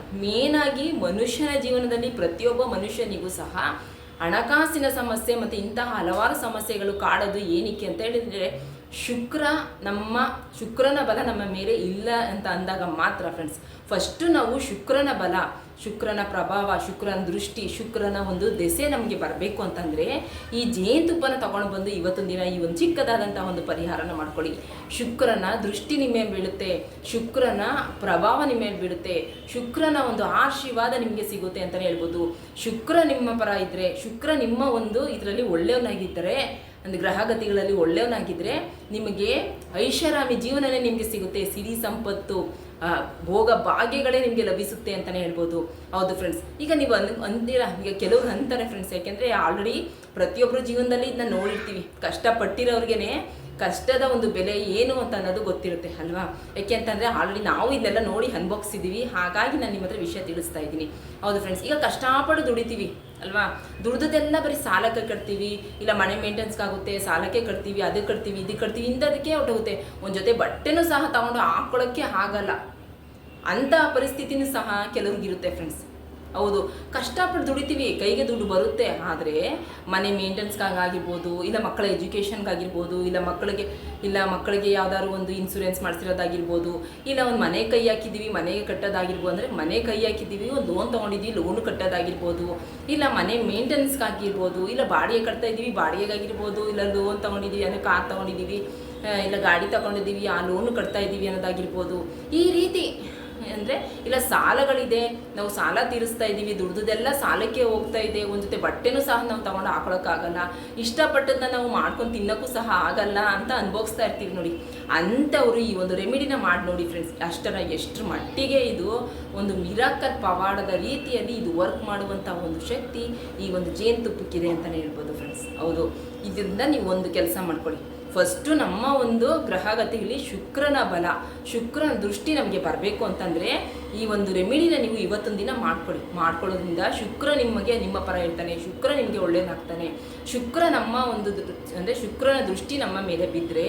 ಆಗಿ ಮನುಷ್ಯನ ಜೀವನದಲ್ಲಿ ಪ್ರತಿಯೊಬ್ಬ ಮನುಷ್ಯನಿಗೂ ಸಹ ಹಣಕಾಸಿನ ಸಮಸ್ಯೆ ಮತ್ತು ಇಂತಹ ಹಲವಾರು ಸಮಸ್ಯೆಗಳು ಕಾಡೋದು ಏನಕ್ಕೆ ಅಂತ ಹೇಳಿದರೆ ಶುಕ್ರ ನಮ್ಮ ಶುಕ್ರನ ಬಲ ನಮ್ಮ ಮೇಲೆ ಇಲ್ಲ ಅಂತ ಅಂದಾಗ ಮಾತ್ರ ಫ್ರೆಂಡ್ಸ್ ಫಸ್ಟು ನಾವು ಶುಕ್ರನ ಬಲ, ಶುಕ್ರನ ಪ್ರಭಾವ, ಶುಕ್ರನ ದೃಷ್ಟಿ, ಶುಕ್ರನ ಒಂದು ದೆಸೆ ನಮಗೆ ಬರಬೇಕು ಅಂತಂದರೆ ಈ ಜೇನುತುಪ್ಪನ ತಗೊಂಡು ಬಂದು ಇವತ್ತೊಂದು ದಿನ ಈ ಒಂದು ಚಿಕ್ಕದಾದಂಥ ಒಂದು ಪರಿಹಾರನ ಮಾಡ್ಕೊಳ್ಳಿ. ಶುಕ್ರನ ದೃಷ್ಟಿ ನಿಮ್ಮ ಮೇಲೆ ಬೀಳುತ್ತೆ, ಶುಕ್ರನ ಪ್ರಭಾವ ನಿಮ್ಮ ಮೇಲೆ ಬೀಳುತ್ತೆ, ಶುಕ್ರನ ಒಂದು ಆಶೀರ್ವಾದ ನಿಮಗೆ ಸಿಗುತ್ತೆ ಅಂತಲೇ ಹೇಳ್ಬೋದು. ಶುಕ್ರ ನಿಮ್ಮ ಪರ ಇದ್ದರೆ ಶುಕ್ರ ನಿಮ್ಮ ಒಂದು ಇದರಲ್ಲಿ ಒಳ್ಳೆಯವನಾಗಿದ್ದರೆ ಒಂದು ಗ್ರಹಗತಿಗಳಲ್ಲಿ ಒಳ್ಳೆಯವನಾಗಿದ್ದರೆ ನಿಮಗೆ ಐಷಾರಾಮಿ ಜೀವನನೇ ನಿಮಗೆ ಸಿಗುತ್ತೆ, ಸಿರಿ ಸಂಪತ್ತು ಭೋಗ ಭಾಗ್ಯಗಳೇ ನಿಮಗೆ ಲಭಿಸುತ್ತೆ ಅಂತಲೇ ಹೇಳ್ಬೋದು. ಹೌದು ಫ್ರೆಂಡ್ಸ್ ಈಗ ನೀವು ಅನ್, ಅಂದಿರ, ಈಗ ಕೆಲವ್ರು ಅಂತಾರೆ ಫ್ರೆಂಡ್ಸ್ ಯಾಕೆಂದರೆ ಆಲ್ರೆಡಿ ಪ್ರತಿಯೊಬ್ಬರು ಜೀವನದಲ್ಲಿ ಇದನ್ನ ನೋಡಿರ್ತೀವಿ. ಕಷ್ಟಪಟ್ಟಿರೋರ್ಗೆ ಕಷ್ಟದ ಒಂದು ಬೆಲೆ ಏನು ಅಂತ ಅನ್ನೋದು ಗೊತ್ತಿರುತ್ತೆ, ಅಲ್ವಾ? ಯಾಕೆ ಅಂತಂದರೆ ಆಲ್ರೆಡಿ ನಾವು ಇದನ್ನೆಲ್ಲ ನೋಡಿ ಅನ್ಭವಿಸಿದ್ದೀವಿ ಹಾಗಾಗಿ ನಾನು ನಿಮ್ಮ ಹತ್ರ ವಿಷಯ ತಿಳಿಸ್ತಾ ಇದ್ದೀನಿ. ಹೌದು ಫ್ರೆಂಡ್ಸ್ ಈಗ ಕಷ್ಟಪಟ್ಟು ದುಡಿತೀವಿ, ಅಲ್ವಾ? ದುಡ್ದದೆಲ್ಲ ಬರೀ ಸಾಲಕ್ಕೆ ಕಟ್ತೀವಿ, ಇಲ್ಲ ಮನೆ ಮೇಂಟೆನ್ಸ್ಗಾಗುತ್ತೆ ಸಾಲಕ್ಕೆ ಕಟ್ತೀವಿ ಅದಕ್ಕೆ ಕಟ್ತೀವಿ ಇದಕ್ಕೆ ಕಟ್ತೀವಿ, ಇಂಥದಕ್ಕೆ ಹೊಟ್ಟೋಗುತ್ತೆ ಒಂದು ಜೊತೆ ಬಟ್ಟೆನೂ ಸಹ ತಗೊಂಡು ಹಾಕ್ಕೊಳ್ಳೋಕ್ಕೆ ಆಗಲ್ಲ. ಅಂಥ ಪರಿಸ್ಥಿತಿನೂ ಸಹ ಕೆಲವ್ರಿಗಿರುತ್ತೆ ಫ್ರೆಂಡ್ಸ್ ಹೌದು, ಕಷ್ಟಪಟ್ಟು ದುಡಿತೀವಿ, ಕೈಗೆ ದುಡ್ಡು ಬರುತ್ತೆ, ಆದರೆ ಮನೆ ಮೇಂಟೆನ್ಸ್ಗಾಗಿರ್ಬೋದು ಇಲ್ಲ ಮಕ್ಕಳ ಎಜುಕೇಷನ್ಗಾಗಿರ್ಬೋದು ಇಲ್ಲ ಮಕ್ಕಳಿಗೆ ಇಲ್ಲ ಮಕ್ಕಳಿಗೆ ಯಾವ್ದಾದ್ರು ಒಂದು ಇನ್ಸೂರೆನ್ಸ್ ಮಾಡಿಸಿರೋದಾಗಿರ್ಬೋದು, ಇಲ್ಲ ಒಂದು ಮನೆ ಕೈ ಹಾಕಿದ್ದೀವಿ ಮನೆಗೆ ಕಟ್ಟೋದಾಗಿರ್ಬೋದು, ಅಂದರೆ ಮನೆ ಕೈ ಹಾಕಿದ್ದೀವಿ, ಒಂದು ಲೋನ್ ತೊಗೊಂಡಿದ್ದೀವಿ ಲೋನ್ ಕಟ್ಟೋದಾಗಿರ್ಬೋದು, ಇಲ್ಲ ಮನೆ ಮೇಂಟೆನೆನ್ಸ್ಗಾಗಿರ್ಬೋದು ಇಲ್ಲ ಬಾಡಿಗೆ ಕಟ್ತಾ ಇದ್ದೀವಿ ಬಾಡಿಗೆಗಾಗಿರ್ಬೋದು, ಇಲ್ಲ ಲೋನ್ ತೊಗೊಂಡಿದ್ದೀವಿ, ಅಂದರೆ ಕಾರ್ ತೊಗೊಂಡಿದ್ದೀವಿ ಇಲ್ಲ ಗಾಡಿ ತೊಗೊಂಡಿದ್ದೀವಿ, ಆ ಲೋನು ಕಟ್ತಾ ಇದ್ದೀವಿ ಅನ್ನೋದಾಗಿರ್ಬೋದು, ಈ ರೀತಿ ಅಂದರೆ, ಇಲ್ಲ ಸಾಲಗಳಿದೆ, ನಾವು ಸಾಲ ತೀರಿಸ್ತಾ ಇದ್ದೀವಿ ದುಡ್ದುದೆಲ್ಲ ಸಾಲಕ್ಕೆ ಹೋಗ್ತಾ ಇದೆ, ಒಂದು ಜೊತೆ ಬಟ್ಟೆನೂ ಸಹ ನಾವು ತಗೊಂಡು ಹಾಕೊಳ್ಳೋಕ್ಕಾಗಲ್ಲ ಇಷ್ಟಪಟ್ಟದನ್ನ ನಾವು ಮಾಡ್ಕೊಂಡು ತಿನ್ನೋಕ್ಕೂ ಸಹ ಆಗಲ್ಲ ಅಂತ ಅನುಭವಿಸ್ತಾ ಇರ್ತೀವಿ ನೋಡಿ. ಅಂಥವ್ರು ಈ ಒಂದು ರೆಮಿಡಿನ ಮಾಡಿ ನೋಡಿ ಫ್ರೆಂಡ್ಸ್ ಅಷ್ಟರ ಎಷ್ಟರ ಮಟ್ಟಿಗೆ ಇದು ಒಂದು ಮಿರಾಕಲ್ ಪವಾಡದ ರೀತಿಯಲ್ಲಿ ಇದು ವರ್ಕ್ ಮಾಡುವಂಥ ಒಂದು ಶಕ್ತಿ ಈ ಒಂದು ಜೇನುತುಪ್ಪಕ್ಕಿದೆ ಅಂತಲೇ ಹೇಳ್ಬೋದು ಫ್ರೆಂಡ್ಸ್ ಹೌದು. ಇದರಿಂದ ನೀವು ಒಂದು ಕೆಲಸ ಮಾಡ್ಕೊಳ್ಳಿ. ಫಸ್ಟು ನಮ್ಮ ಒಂದು ಗ್ರಹಗತಿಯಲ್ಲಿ ಶುಕ್ರನ ಬಲ, ಶುಕ್ರನ ದೃಷ್ಟಿ ನಮಗೆ ಬರಬೇಕು ಅಂತಂದರೆ ಈ ಒಂದು ರೆಮಿಡಿನ ನೀವು ಇವತ್ತೊಂದು ದಿನ ಮಾಡ್ಕೊಳ್ಳಿ ಮಾಡ್ಕೊಳ್ಳೋದ್ರಿಂದ ಶುಕ್ರ ನಿಮಗೆ, ನಿಮ್ಮ ಪರ ಇರ್ತಾನೆ, ಶುಕ್ರ ನಿಮಗೆ ಒಳ್ಳೇದಾಗ್ತಾನೆ. ಶುಕ್ರ ನಮ್ಮ ಒಂದು ಅಂದರೆ ಶುಕ್ರನ ದೃಷ್ಟಿ ನಮ್ಮ ಮೇಲೆ ಬಿದ್ದರೆ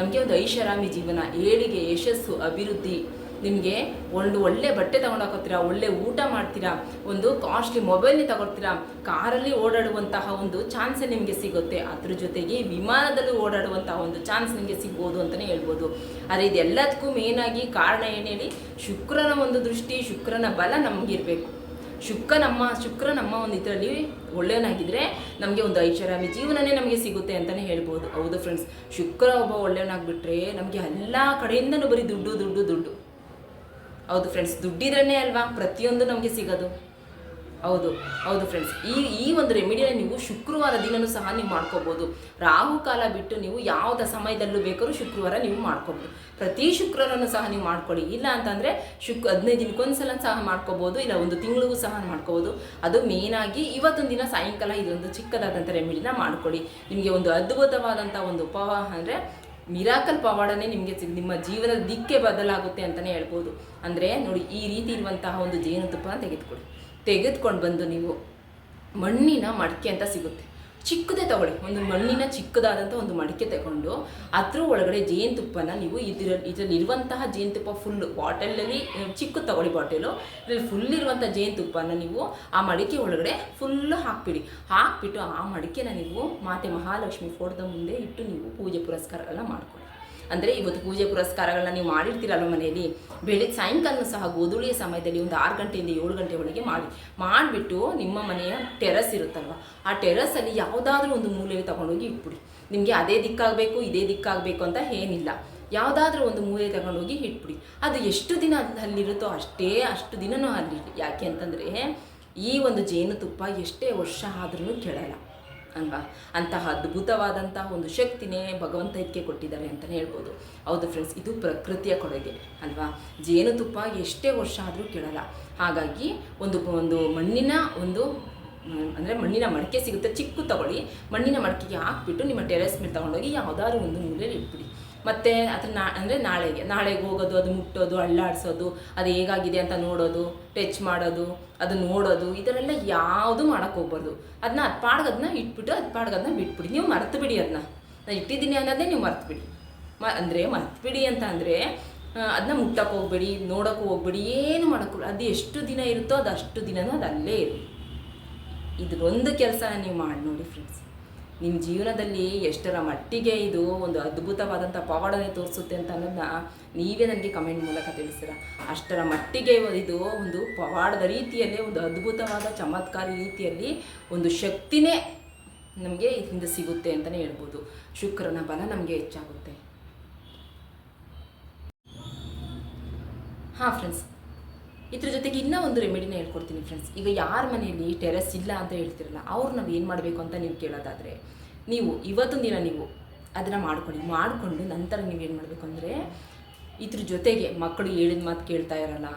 ನಮಗೆ ಒಂದು ಐಷಾರಾಮಿ ಜೀವನ, ಏಳಿಗೆ ಯಶಸ್ಸು, ಅಭಿವೃದ್ಧಿ ನಿಮಗೆ ಒಂದು ಒಳ್ಳೆ ಬಟ್ಟೆ ತಗೊಂಡು ಹಾಕೋತೀರಾ ಒಳ್ಳೆ ಊಟ ಮಾಡ್ತೀರಾ, ಒಂದು ಕಾಸ್ಟ್ಲಿ ಮೊಬೈಲ್ನ ತಗೊಳ್ತೀರಾ, ಕಾರಲ್ಲಿ ಓಡಾಡುವಂತಹ ಒಂದು ಚಾನ್ಸ್ ನಿಮಗೆ ಸಿಗುತ್ತೆ. ಅದ್ರ ಜೊತೆಗೆ ವಿಮಾನದಲ್ಲಿ ಓಡಾಡುವಂತಹ ಒಂದು ಚಾನ್ಸ್ ನಿಮಗೆ ಸಿಗ್ಬೋದು ಅಂತಲೇ ಹೇಳ್ಬೋದು. ಆದರೆ ಇದೆಲ್ಲದಕ್ಕೂ ಮೇನಾಗಿ ಕಾರಣ ಏನು ಹೇಳಿ, ಶುಕ್ರನ ಒಂದು ದೃಷ್ಟಿ, ಶುಕ್ರನ ಬಲ ನಮಗಿರಬೇಕು. ಶುಕ್ರ ನಮ್ಮ ಶುಕ್ರ ನಮ್ಮ ಒಂದು ಇದರಲ್ಲಿ ಒಳ್ಳೆಯವನಾಗಿದ್ದರೆ ನಮಗೆ ಒಂದು ಐಷಾರಾಮಿ ಜೀವನನೇ ನಮಗೆ ಸಿಗುತ್ತೆ ಅಂತಲೇ ಹೇಳ್ಬೋದು. ಹೌದು ಫ್ರೆಂಡ್ಸ್ ಶುಕ್ರ ಒಬ್ಬ ಒಳ್ಳೆಯವನಾಗ್ಬಿಟ್ರೆ ನಮಗೆ ಎಲ್ಲ ಕಡೆಯಿಂದನೂ ಬರೀ ದುಡ್ಡು ದುಡ್ಡು ದುಡ್ಡು. ಹೌದು ಫ್ರೆಂಡ್ಸ್ ದುಡ್ಡಿದ್ರೇ ಅಲ್ವಾ? ಪ್ರತಿಯೊಂದು ನಮಗೆ ಸಿಗೋದು. ಹೌದು ಹೌದು ಫ್ರೆಂಡ್ಸ್ ಈ ಈ ಒಂದು ರೆಮಿಡಿಯನ್ನು ನೀವು ಶುಕ್ರವಾರ ದಿನನೂ ಸಹ ನೀವು ಮಾಡ್ಕೋಬೋದು. ರಾಹು ಕಾಲ ಬಿಟ್ಟು ನೀವು ಯಾವುದ ಸಮಯದಲ್ಲೂ ಬೇಕಾದ್ರೂ ಶುಕ್ರವಾರ ನೀವು ಮಾಡ್ಕೋಬೋದು. ಪ್ರತಿ ಶುಕ್ರವಾರನೂ ಸಹ ನೀವು ಮಾಡ್ಕೊಳ್ಳಿ. ಇಲ್ಲ ಅಂತಂದರೆ ಶುಕ್, ಹದಿನೈದು ದಿನಕ್ಕೊಂದ್ಸಲ ಸಹ ಮಾಡ್ಕೋಬೋದು, ಇಲ್ಲ ಒಂದು ತಿಂಗಳಿಗೂ ಸಹ ಮಾಡ್ಕೋಬೋದು. ಅದು ಮೇಯ್ನಾಗಿ ಇವತ್ತೊಂದು ದಿನ ಸಾಯಂಕಾಲ ಇದೊಂದು ಚಿಕ್ಕದಾದಂಥ ರೆಮಿಡಿನ ಮಾಡ್ಕೊಳ್ಳಿ. ನಿಮಗೆ ಒಂದು ಅದ್ಭುತವಾದಂಥ ಒಂದು ಉಪವಾಹ ಅಂದರೆ ಮಿರಾಕಲ್ ಪವಾಡನೇ ನಿಮಗೆ ಸಿಗ, ನಿಮ್ಮ ಜೀವನದ ದಿಕ್ಕೆ ಬದಲಾಗುತ್ತೆ ಅಂತಲೇ ಹೇಳ್ಬೋದು. ಅಂದರೆ ನೋಡಿ, ಈ ರೀತಿ ಇರುವಂತಹ ಒಂದು ಜೇನುತುಪ್ಪನ ತೆಗೆದುಕೊಡಿ. ತೆಗೆದುಕೊಂಡು ಬಂದು ನೀವು ಮಣ್ಣಿನ ಮಡಿಕೆ ಅಂತ ಸಿಗುತ್ತೆ. ಚಿಕ್ಕದೇ ತಗೊಳ್ಳಿ. ಒಂದು ಮಣ್ಣಿನ ಚಿಕ್ಕದಾದಂಥ ಒಂದು ಮಡಿಕೆ ತಗೊಂಡು ಅದ್ರ ಒಳಗಡೆ ಜೇನುತುಪ್ಪನ ನೀವು ಇದರ ಇದರಲ್ಲಿ ಇರುವಂತಹ ಜೇನುತುಪ್ಪ ಫುಲ್ ಬಾಟಲಲ್ಲಿ ಚಿಕ್ಕ ತಗೊಳ್ಳಿ ಬಾಟಲು ಇದರಲ್ಲಿ ಫುಲ್ ಇರುವಂಥ ಜೇನುತುಪ್ಪನ ನೀವು ಆ ಮಡಿಕೆ ಒಳಗಡೆ ಫುಲ್ಲು ಹಾಕ್ಬಿಡಿ. ಹಾಕ್ಬಿಟ್ಟು ಆ ಮಡಿಕೆನ ನೀವು ಮಾತೆ ಮಹಾಲಕ್ಷ್ಮಿ ಫೋಟೋದ ಮುಂದೆ ಇಟ್ಟು ನೀವು ಪೂಜೆ ಪುರಸ್ಕಾರಗಳನ್ನ ಮಾಡ್ಕೊಳ್ಳಿ. ಅಂದರೆ ಇವತ್ತು ಪೂಜೆ ಪುರಸ್ಕಾರಗಳನ್ನ ನೀವು ಮಾಡಿರ್ತೀರಲ್ಲ ಮನೆಯಲ್ಲಿ? ಬೆಳಿಗ್ಗೆ ಸಾಯಂಕಾಲ ಸಹ ಗೋಧೂಳಿಯ ಸಮಯದಲ್ಲಿ ಒಂದು ಆರು ಗಂಟೆಯಿಂದ ಏಳು ಗಂಟೆ ಒಳಗೆ ಮಾಡಿ, ಮಾಡಿಬಿಟ್ಟು ನಿಮ್ಮ ಮನೆಯ ಟೆರಸ್ ಇರುತ್ತಲ್ವ, ಆ ಟೆರಸಲ್ಲಿ ಯಾವುದಾದ್ರೂ ಒಂದು ಮೂಲೆಗೆ ತಗೊಂಡೋಗಿ ಇಟ್ಬಿಡಿ. ನಿಮಗೆ ಅದೇ ದಿಕ್ಕಾಗಬೇಕು, ಇದೇ ದಿಕ್ಕಾಗಬೇಕು ಅಂತ ಏನಿಲ್ಲ. ಯಾವುದಾದ್ರೂ ಒಂದು ಮೂಲೆ ತಗೊಂಡೋಗಿ ಇಟ್ಬಿಡಿ. ಅದು ಎಷ್ಟು ದಿನ ಅಲ್ಲಿರುತ್ತೋ ಅಷ್ಟೇ ಅಷ್ಟು ದಿನನೂ ಅಲ್ಲಿ ಯಾಕೆ ಅಂತಂದರೆ ಈ ಒಂದು ಜೇನುತುಪ್ಪ ಎಷ್ಟೇ ವರ್ಷ ಆದ್ರೂ ಕೆಡಲ್ಲ. ಅಲ್ವಾ? ಅಂತಹ ಅದ್ಭುತವಾದಂತಹ ಒಂದು ಶಕ್ತಿನೇ ಭಗವಂತ ಇದಕ್ಕೆ ಕೊಟ್ಟಿದ್ದಾರೆ ಅಂತಲೇ ಹೇಳ್ಬೋದು. ಹೌದು ಫ್ರೆಂಡ್ಸ್ ಇದು ಪ್ರಕೃತಿಯ ಕೊಡುಗೆ, ಅಲ್ವಾ? ಜೇನುತುಪ್ಪ ಎಷ್ಟೇ ವರ್ಷ ಆದರೂ ಕೆಡಲ್ಲ. ಹಾಗಾಗಿ ಒಂದು ಒಂದು ಮಣ್ಣಿನ ಒಂದು ಅಂದರೆ ಮಣ್ಣಿನ ಮಡಿಕೆ ಸಿಗುತ್ತೆ, ಚಿಕ್ಕು ತಗೊಳ್ಳಿ. ಮಣ್ಣಿನ ಮಡಕೆಗೆ ಹಾಕ್ಬಿಟ್ಟು ನಿಮ್ಮ ಟೆರೆಸ್ ಮೇಲೆ ತೊಗೊಂಡೋಗಿ ಯಾವುದಾದ್ರು ಒಂದು ಮೂಲೆಯಲ್ಲಿ ಇಟ್ಬಿಡಿ. ಮತ್ತು ಅದನ್ನ ನಾ, ಅಂದರೆ ನಾಳೆಗೆ ನಾಳೆಗೆ ಹೋಗೋದು, ಅದು ಮುಟ್ಟೋದು, ಅಳ್ಳಾಡಿಸೋದು, ಅದು ಹೇಗಾಗಿದೆ ಅಂತ ನೋಡೋದು, ಟಚ್ ಮಾಡೋದು, ಅದು ನೋಡೋದು ಇದರೆಲ್ಲ ಯಾವುದು ಮಾಡೋಕ್ಕೆ ಹೋಗ್ಬಾರ್ದು. ಅದನ್ನ ಅದು ಪಾಡ್ಗೆ ಅದನ್ನ ಇಟ್ಬಿಟ್ಟು ಅದು ಪಾಡ್ಗೆ ಬಿಟ್ಬಿಡಿ. ನೀವು ಮರ್ತು ಬಿಡಿ ಅದನ್ನ ನಾನು ಇಟ್ಟಿದ್ದೀನಿ ಅನ್ನೋದೇ ನೀವು ಮರ್ತು ಬಿಡಿ ಮ, ಅಂದರೆ ಮರ್ತು ಬಿಡಿ ಅಂತ ಅಂದರೆ ಅದನ್ನ ಮುಟ್ಟಕ್ಕೆ ಹೋಗ್ಬೇಡಿ ನೋಡೋಕ್ಕೂ ಹೋಗ್ಬೇಡಿ, ಏನು ಮಾಡೋಕ್ಕೂ ಅದು ಎಷ್ಟು ದಿನ ಇರುತ್ತೋ ಅದು ಅಷ್ಟು ದಿನನೂ ಅದು ಅಲ್ಲೇ ಇರಲಿ ಇದರೊಂದು ಕೆಲಸ ನೀವು ಮಾಡಿ ನೋಡಿ ಫ್ರೆಂಡ್ಸ್ ನಿಮ್ಮ ಜೀವನದಲ್ಲಿ ಎಷ್ಟರ ಮಟ್ಟಿಗೆ ಇದು ಒಂದು ಅದ್ಭುತವಾದಂಥ ಪವಾಡನೆ ತೋರಿಸುತ್ತೆ ಅಂತ ಅನ್ನೋದನ್ನ ನೀವೇ ನನಗೆ ಕಮೆಂಟ್ ಮೂಲಕ ತಿಳಿಸ್ತೀರ ಅಷ್ಟರ ಮಟ್ಟಿಗೆ ಇದು ಒಂದು ಪವಾಡದ ರೀತಿಯಲ್ಲೇ, ಒಂದು ಅದ್ಭುತವಾದ ಚಮತ್ಕಾರಿ ರೀತಿಯಲ್ಲಿ ಒಂದು ಶಕ್ತಿನೇ ನಮಗೆ ಇದರಿಂದ ಸಿಗುತ್ತೆ ಅಂತಲೇ ಹೇಳ್ಬೋದು. ಶುಕ್ರನ ಬಲ ನಮಗೆ ಹೆಚ್ಚಾಗುತ್ತೆ. ಹಾಂ ಫ್ರೆಂಡ್ಸ್ ಇದ್ರ ಜೊತೆಗೆ ಇನ್ನೂ ಒಂದು ರೆಮಿಡಿನ ಹೇಳ್ಕೊಡ್ತೀನಿ ಫ್ರೆಂಡ್ಸ್ ಈಗ ಯಾರ ಮನೆಯಲ್ಲಿ ಟೆರೆಸ್ ಇಲ್ಲ ಅಂತ ಹೇಳ್ತಿರಲ್ಲ, ಅವ್ರು ನಾವು ಏನು ಮಾಡಬೇಕು ಅಂತ ನೀವು ಕೇಳೋದಾದರೆ, ನೀವು ಇವತ್ತೊಂದು ದಿನ ನೀವು ಅದನ್ನು ಮಾಡ್ಕೊಳ್ಳಿ. ಮಾಡಿಕೊಂಡು ನಂತರ ನೀವು ಏನು ಮಾಡಬೇಕು ಅಂದರೆ, ಇದ್ರ ಜೊತೆಗೆ ಮಕ್ಕಳು ಹೇಳಿದ ಮಾತು ಕೇಳ್ತಾ ಇರಲ್ಲ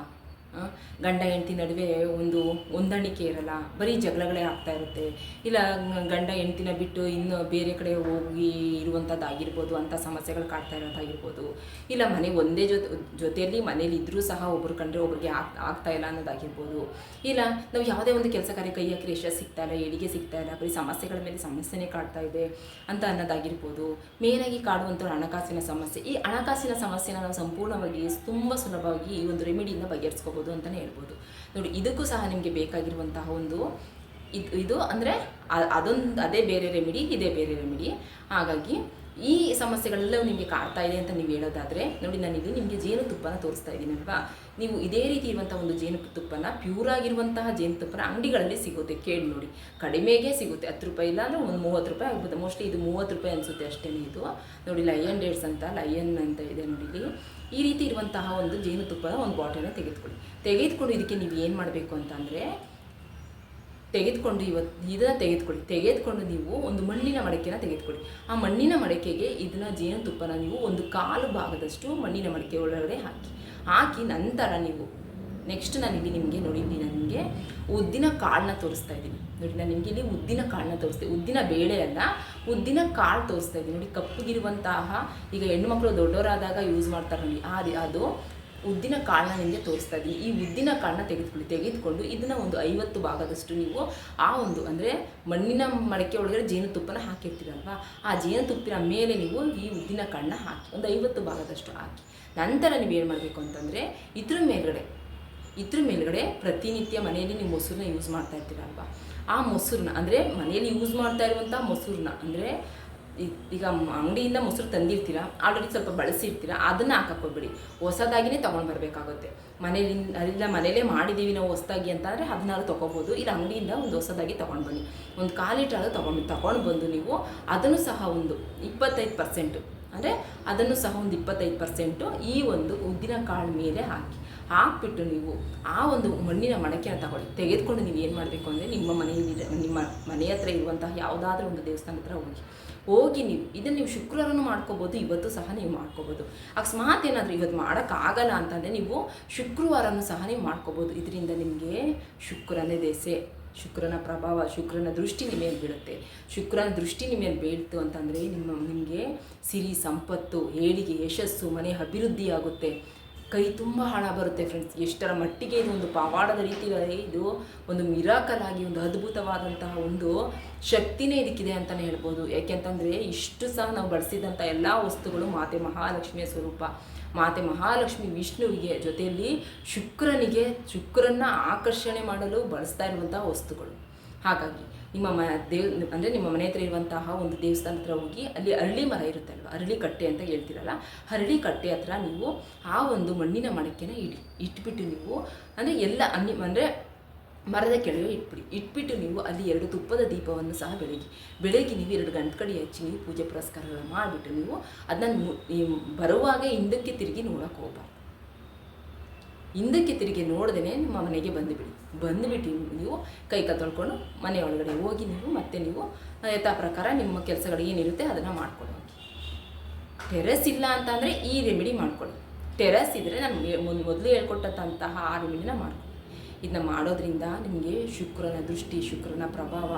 ಗಂಡ ಹೆಂಡತಿ ನಡುವೆ ಒಂದು ಹೊಂದಾಣಿಕೆ ಇರಲ್ಲ. ಬರೀ ಜಗಳಗಳೇ ಆಗ್ತಾ ಇರುತ್ತೆ. ಇಲ್ಲ, ಗಂಡ ಹೆಂಡ್ತಿನ ಬಿಟ್ಟು ಇನ್ನು ಬೇರೆ ಕಡೆ ಹೋಗಿ ಇರುವಂಥದ್ದಾಗಿರ್ಬೋದು ಅಂಥ ಸಮಸ್ಯೆಗಳು ಕಾಡ್ತಾ ಇರೋದಾಗಿರ್ಬೋದು ಇಲ್ಲ, ಮನೆ ಒಂದೇ ಜೊತೆ, ಜೊತೆಯಲ್ಲಿ ಮನೇಲಿ ಇದ್ದರೂ ಸಹ ಒಬ್ರು ಕಂಡ್ರೆ ಒಬ್ರಿಗೆ ಆಗ್, ಆಗ್ತಾ ಇಲ್ಲ ಅನ್ನೋದಾಗಿರ್ಬೋದು. ಇಲ್ಲ, ನಾವು ಯಾವುದೇ ಒಂದು ಕೆಲಸ ಕಾರ್ಯ ಕೈ ಹಾಕಿ ಯಶ ಸಿಗ್ತಾ ಇಲ್ಲ, ಏಳಿಗೆ ಸಿಗ್ತಾ ಇಲ್ಲ, ಬರೀ ಸಮಸ್ಯೆಗಳ ಮೇಲೆ ಸಮಸ್ಯೆನೇ ಕಾಡ್ತಾ ಇದೆ ಅಂತ ಅನ್ನೋದಾಗಿರ್ಬೋದು. ಮೇನಾಗಿ ಕಾಡುವಂಥ ಹಣಕಾಸಿನ ಸಮಸ್ಯೆ. ಈ ಹಣಕಾಸಿನ ಸಮಸ್ಯೆನ ನಾವು ಸಂಪೂರ್ಣವಾಗಿ ತುಂಬ ಸುಲಭವಾಗಿ ಈ ಒಂದು ರೆಮಿಡಿಯಿಂದ ಬಗೆಹರಿಸ್ಕೋಬೋದು. ಅಂತಲೇ ಹೇಳ್ಬೋದು. ನೋಡಿ, ಇದಕ್ಕೂ ಸಹ ನಿಮಗೆ ಬೇಕಾಗಿರುವಂತಹ ಒಂದು ಇದು ಇದು ಅಂದರೆ ಅದೊಂದು, ಅದೇ ಬೇರೆ ರೆಮಿಡಿ ಇದೇ ಬೇರೆ ರೆಮಿಡಿ ಹಾಗಾಗಿ ಈ ಸಮಸ್ಯೆಗಳೆಲ್ಲವೂ ನಿಮಗೆ ಕಾಡ್ತಾ ಇದೆ ಅಂತ ನೀವು ಹೇಳೋದಾದರೆ, ನೋಡಿ ನಾನಿಲ್ಲಿ ನಿಮಗೆ ಜೇನುತುಪ್ಪನ ತೋರಿಸ್ತಾ ಇದ್ದೀನಲ್ವಾ ನೀವು ಇದೇ ರೀತಿ ಇರುವಂಥ ಒಂದು ಜೇನುತುಪ್ಪನ ಪ್ಯೂರ್ ಆಗಿರುವಂತಹ ಜೇನುತುಪ್ಪನ ಅಂಗಡಿಗಳಲ್ಲಿ ಸಿಗುತ್ತೆ. ಕೇಳಿ ನೋಡಿ. ಕಡಿಮೆಗೆ ಸಿಗುತ್ತೆ. ಹತ್ತು ರೂಪಾಯಿ ಇಲ್ಲ ಅಂದರೆ ಒಂದು ಮೂವತ್ತು ರೂಪಾಯಿ ಆಗ್ಬೋದು ಮೋಸ್ಟ್ಲಿ ಇದು ಮೂವತ್ತು ರೂಪಾಯಿ ಅನಿಸುತ್ತೆ ಅಷ್ಟೇ ಇದು. ನೋಡಿ ಲಯನ್ ಡೇಟ್ಸ್ ಅಂತ ಲಯನ್ ಅಂತ ಇದೆ ನೋಡಿ ಇಲ್ಲಿ. ಈ ರೀತಿ ಇರುವಂತಹ ಒಂದು ಜೇನುತುಪ್ಪದ ಒಂದು ಬಾಟಲನ್ನು ತೆಗೆದುಕೊಳ್ಳಿ. ತೆಗೆದುಕೊಂಡು ಇದಕ್ಕೆ ನೀವು ಏನು ಮಾಡಬೇಕು ಅಂತಂದರೆ ತೆಗೆದುಕೊಂಡು ಇವತ್ತು ಇದನ್ನು ತೆಗೆದುಕೊಳ್ಳಿ. ತೆಗೆದುಕೊಂಡು ನೀವು ಒಂದು ಮಣ್ಣಿನ ಮಡಕೆನ ತೆಗೆದುಕೊಳ್ಳಿ. ಆ ಮಣ್ಣಿನ ಮಡಕೆಗೆ ಇದನ್ನ ಜೇನುತುಪ್ಪನ ನೀವು ಒಂದು ಕಾಲು ಭಾಗದಷ್ಟು ಮಣ್ಣಿನ ಮಡಕೆ ಒಳಗಡೆ ಹಾಕಿ. ಹಾಕಿ ನಂತರ ನೀವು ನೆಕ್ಸ್ಟ್ ನಾನು ನಿಮಗೆ ನೋಡಿ, ಇಲ್ಲಿ ನಾನು ನಿಮಗೆ ಉದ್ದಿನ ಕಾಳನ್ನ ತೋರಿಸ್ತಾ ಇದ್ದೀನಿ. ನೋಡಿ, ನಾನು ನಿಮಗೆ ಇಲ್ಲಿ ಉದ್ದಿನ ಕಾಳನ್ನ ತೋರಿಸ್ತೀನಿ ಉದ್ದಿನ ಬೇಳೆ ಅಲ್ಲ ಉದ್ದಿನ ಕಾಳು ತೋರಿಸ್ತಾ ಇದ್ದೀನಿ. ನೋಡಿ, ಕಪ್ಪಗಿರುವಂತಹ, ಈಗ ಹೆಣ್ಮಕ್ಳು ದೊಡ್ಡವರಾದಾಗ ಯೂಸ್ ಮಾಡ್ತಾರೆ ನೋಡಿ, ಆ ಅದು ಉದ್ದಿನ ಕಾಳನ್ನ ನಿಮಗೆ ತೋರಿಸ್ತಾ ಇದ್ದೀನಿ. ಈ ಉದ್ದಿನ ಕಾಳನ್ನ ತೆಗೆದುಕೊಳ್ಳಿ. ತೆಗೆದುಕೊಂಡು ಇದನ್ನ ಒಂದು ಐವತ್ತು ಭಾಗದಷ್ಟು ನೀವು ಆ ಒಂದು ಅಂದರೆ ಮಣ್ಣಿನ ಮಡಕೆ ಒಳಗಡೆ ಜೇನುತುಪ್ಪನ ಹಾಕಿರ್ತೀರಲ್ವಾ? ಆ ಜೇನುತುಪ್ಪಿನ ಮೇಲೆ ನೀವು ಈ ಉದ್ದಿನ ಕಾಳನ್ನ ಹಾಕಿ, ಒಂದು ಐವತ್ತು ಭಾಗದಷ್ಟು ಹಾಕಿ. ನಂತರ ನೀವು ಏನು ಮಾಡಬೇಕು ಅಂತಂದರೆ, ಇದ್ರ ಮೇಲುಗಡೆ ಇದ್ರ ಮೇಲುಗಡೆ ಪ್ರತಿನಿತ್ಯ ಮನೆಯಲ್ಲಿ ನೀವು ಮೊಸರನ್ನ ಯೂಸ್ ಮಾಡ್ತಾ ಇರ್ತೀರಲ್ವಾ? ಆ ಮೊಸರನ್ನ, ಅಂದರೆ ಮನೆಯಲ್ಲಿ ಯೂಸ್ ಮಾಡ್ತಾ ಇರುವಂಥ ಮೊಸರನ್ನ, ಅಂದರೆ ಈಗ ಅಂಗಡಿಯಿಂದ ಮೊಸರು ತಂದಿರ್ತೀರಾ ಆಲ್ರೆಡಿ ಸ್ವಲ್ಪ ಬಳಸಿರ್ತೀರ, ಅದನ್ನು ಹಾಕೋಬೇಡಿ ಹೊಸದಾಗಿನೇ ತೊಗೊಂಡು ಬರಬೇಕಾಗುತ್ತೆ. ಮನೇಲಿ ಇಲ್ಲ ಮನೇಲೇ ಮಾಡಿದ್ದೀವಿ ನಾವು ಹೊಸದಾಗಿ ಅಂತಂದರೆ ಅದನ್ನಾದ್ರು ತೊಗೋಬೋದು. ಇಲ್ಲ ಅಂಗಡಿಯಿಂದ ಒಂದು ಹೊಸದಾಗಿ ತೊಗೊಂಡು ಬನ್ನಿ. ಒಂದು ಕಾಲು ಲೀಟ್ರ್ ಆದರೂ ತೊಗೊಂಡು ತೊಗೊಂಡು ಬಂದು ನೀವು ಅದನ್ನು ಸಹ ಒಂದು ಇಪ್ಪತ್ತೈದು ಪರ್ಸೆಂಟು ಅಂದರೆ ಅದನ್ನು ಸಹ ಒಂದು ಇಪ್ಪತ್ತೈದು ಪರ್ಸೆಂಟು ಈ ಒಂದು ಉದ್ದಿನ ಕಾಳು ಮೇಲೆ ಹಾಕಿ. ಹಾಕ್ಬಿಟ್ಟು ನೀವು ಆ ಒಂದು ಮಣ್ಣಿನ ಮಡಕೆನ ತಗೊಳ್ಳಿ. ತೆಗೆದುಕೊಂಡು ನೀವು ಏನು ಮಾಡಬೇಕು ಅಂದರೆ ನಿಮ್ಮ ಮನೆಯಲ್ಲಿ ನಿಮ್ಮ ಮನೆ ಹತ್ರ ಇರುವಂತಹ ಯಾವುದಾದ್ರೂ ಒಂದು ದೇವಸ್ಥಾನ ಹತ್ರ ಹೋಗಿ. ಹೋಗಿ ನೀವು, ಇದನ್ನು ನೀವು ಶುಕ್ರವಾರನೂ ಮಾಡ್ಕೋಬೋದು, ಇವತ್ತು ಸಹ ನೀವು ಮಾಡ್ಕೋಬೋದು. ಅಕಸ್ಮಾತ್ ಏನಾದರೂ ಇವತ್ತು ಮಾಡೋಕ್ಕಾಗಲ್ಲ ಅಂತಂದರೆ ನೀವು ಶುಕ್ರವಾರನೂ ಸಹ ನೀವು ಮಾಡ್ಕೋಬೋದು. ಇದರಿಂದ ನಿಮಗೆ ಶುಕ್ರನೇ ದೇಸೆ, ಶುಕ್ರನ ಪ್ರಭಾವ, ಶುಕ್ರನ ದೃಷ್ಟಿ ನಿಮ್ಮ ಮೇಲೆ ಬೀಳುತ್ತೆ. ಶುಕ್ರನ ದೃಷ್ಟಿ ನಿಮ್ಮ ಮೇಲೆ ಬೀಳ್ತು ಅಂತಂದರೆ ನಿಮ್ಮ, ನಿಮಗೆ ಸಿರಿ, ಸಂಪತ್ತು, ಏಳಿಗೆ, ಯಶಸ್ಸು, ಮನೆ ಅಭಿವೃದ್ಧಿ ಆಗುತ್ತೆ ಕೈ ತುಂಬ ಹಣ ಬರುತ್ತೆ ಫ್ರೆಂಡ್ಸ್ ಎಷ್ಟರ ಮಟ್ಟಿಗೆ ಇದು ಒಂದು ಪವಾಡದ ರೀತಿಯಲ್ಲಿ ಇದು ಒಂದು ಮಿರಾಕಲ್ ಆಗಿ, ಒಂದು ಅದ್ಭುತವಾದಂತಹ ಒಂದು ಶಕ್ತಿನೇ ಇದಕ್ಕಿದೆ ಅಂತಲೇ ಹೇಳ್ಬೋದು. ಯಾಕೆಂತಂದರೆ ಇಷ್ಟು ಸಹ ನಾವು ಬಳಸಿದಂಥ ಎಲ್ಲ ವಸ್ತುಗಳು ಮಾತೆ ಮಹಾಲಕ್ಷ್ಮಿಯ ಸ್ವರೂಪ. ಮಾತೆ ಮಹಾಲಕ್ಷ್ಮಿ ವಿಷ್ಣುವಿಗೆ ಜೊತೆಯಲ್ಲಿ ಶುಕ್ರನಿಗೆ, ಶುಕ್ರನ್ನ ಆಕರ್ಷಣೆ ಮಾಡಲು ಬಳಸ್ತಾ ಇರುವಂತಹ ವಸ್ತುಗಳು. ಹಾಗಾಗಿ ನಿಮ್ಮ ಮ ದೇವ್, ಅಂದರೆ ನಿಮ್ಮ ಮನೆ ಹತ್ರ ಇರುವಂತಹ ಒಂದು ದೇವಸ್ಥಾನ ಹತ್ರ ಹೋಗಿ ಅಲ್ಲಿ ಅರಳಿ ಮರ ಇರುತ್ತೆ ಅಲ್ವಾ? ಅರಳಿ ಕಟ್ಟೆ ಅಂತ ಹೇಳ್ತೀರಲ್ಲ? ಅರಳಿ ಕಟ್ಟೆ ಹತ್ರ ನೀವು ಆ ಒಂದು ಮಣ್ಣಿನ ಮಡಕೆನ ಇಡಿ, ಇಟ್ಬಿಟ್ಟು ನೀವು, ಅಂದರೆ ಎಲ್ಲ ಅನ್ನಿ ಅಂದರೆ ಮರದ ಕೆಳಗೆ ಇಟ್ಬಿಡಿ. ಇಟ್ಬಿಟ್ಟು ನೀವು ಅಲ್ಲಿ ಎರಡು ತುಪ್ಪದ ದೀಪವನ್ನು ಸಹ ಬೆಳಗಿ ಬೆಳಗ್ಗೆ ನೀವು ಎರಡು ಗಂಟಕಡಿ ಹಚ್ಚಿ ನೀವು ಪೂಜೆ ಪುರಸ್ಕಾರಗಳನ್ನು ಮಾಡಿಬಿಟ್ಟು ನೀವು ಅದನ್ನು ಬರುವಾಗ ಹಿಂದಕ್ಕೆ ತಿರುಗಿ ನೋಡೋಕೆ ಹೋಗ್ಬಾರ್ದು. ಹಿಂದಕ್ಕೆ ತಿರುಗಿ ನೋಡ್ದೇ ನಿಮ್ಮ ಮನೆಗೆ ಬಂದುಬಿಡಿ. ಬಂದುಬಿಟ್ಟು ನೀವು ಕೈ ತೊಳ್ಕೊಂಡು ಮನೆ ಒಳಗಡೆ ಹೋಗಿ ನೀವು ಮತ್ತೆ ನೀವು ಯಥಾ ಪ್ರಕಾರ ನಿಮ್ಮ ಕೆಲಸಗಳು ಏನಿರುತ್ತೆ ಅದನ್ನು ಮಾಡ್ಕೊಂಡು ಹೋಗಿ. ಟೆರೆಸ್ ಇಲ್ಲ ಅಂತಂದರೆ ಈ ರೆಮಿಡಿ ಮಾಡ್ಕೊಳ್ಳಿ. ಟೆರೆಸ್ ಇದ್ದರೆ ನಾನು ಮೊದಲು ಹೇಳ್ಕೊಟ್ಟಂತಹ ಆ ರೆಮಿಡಿನ ಮಾಡ್ಕೊಳ್ಳಿ. ಇದನ್ನ ಮಾಡೋದ್ರಿಂದ ನಿಮಗೆ ಶುಕ್ರನ ದೃಷ್ಟಿ, ಶುಕ್ರನ ಪ್ರಭಾವ,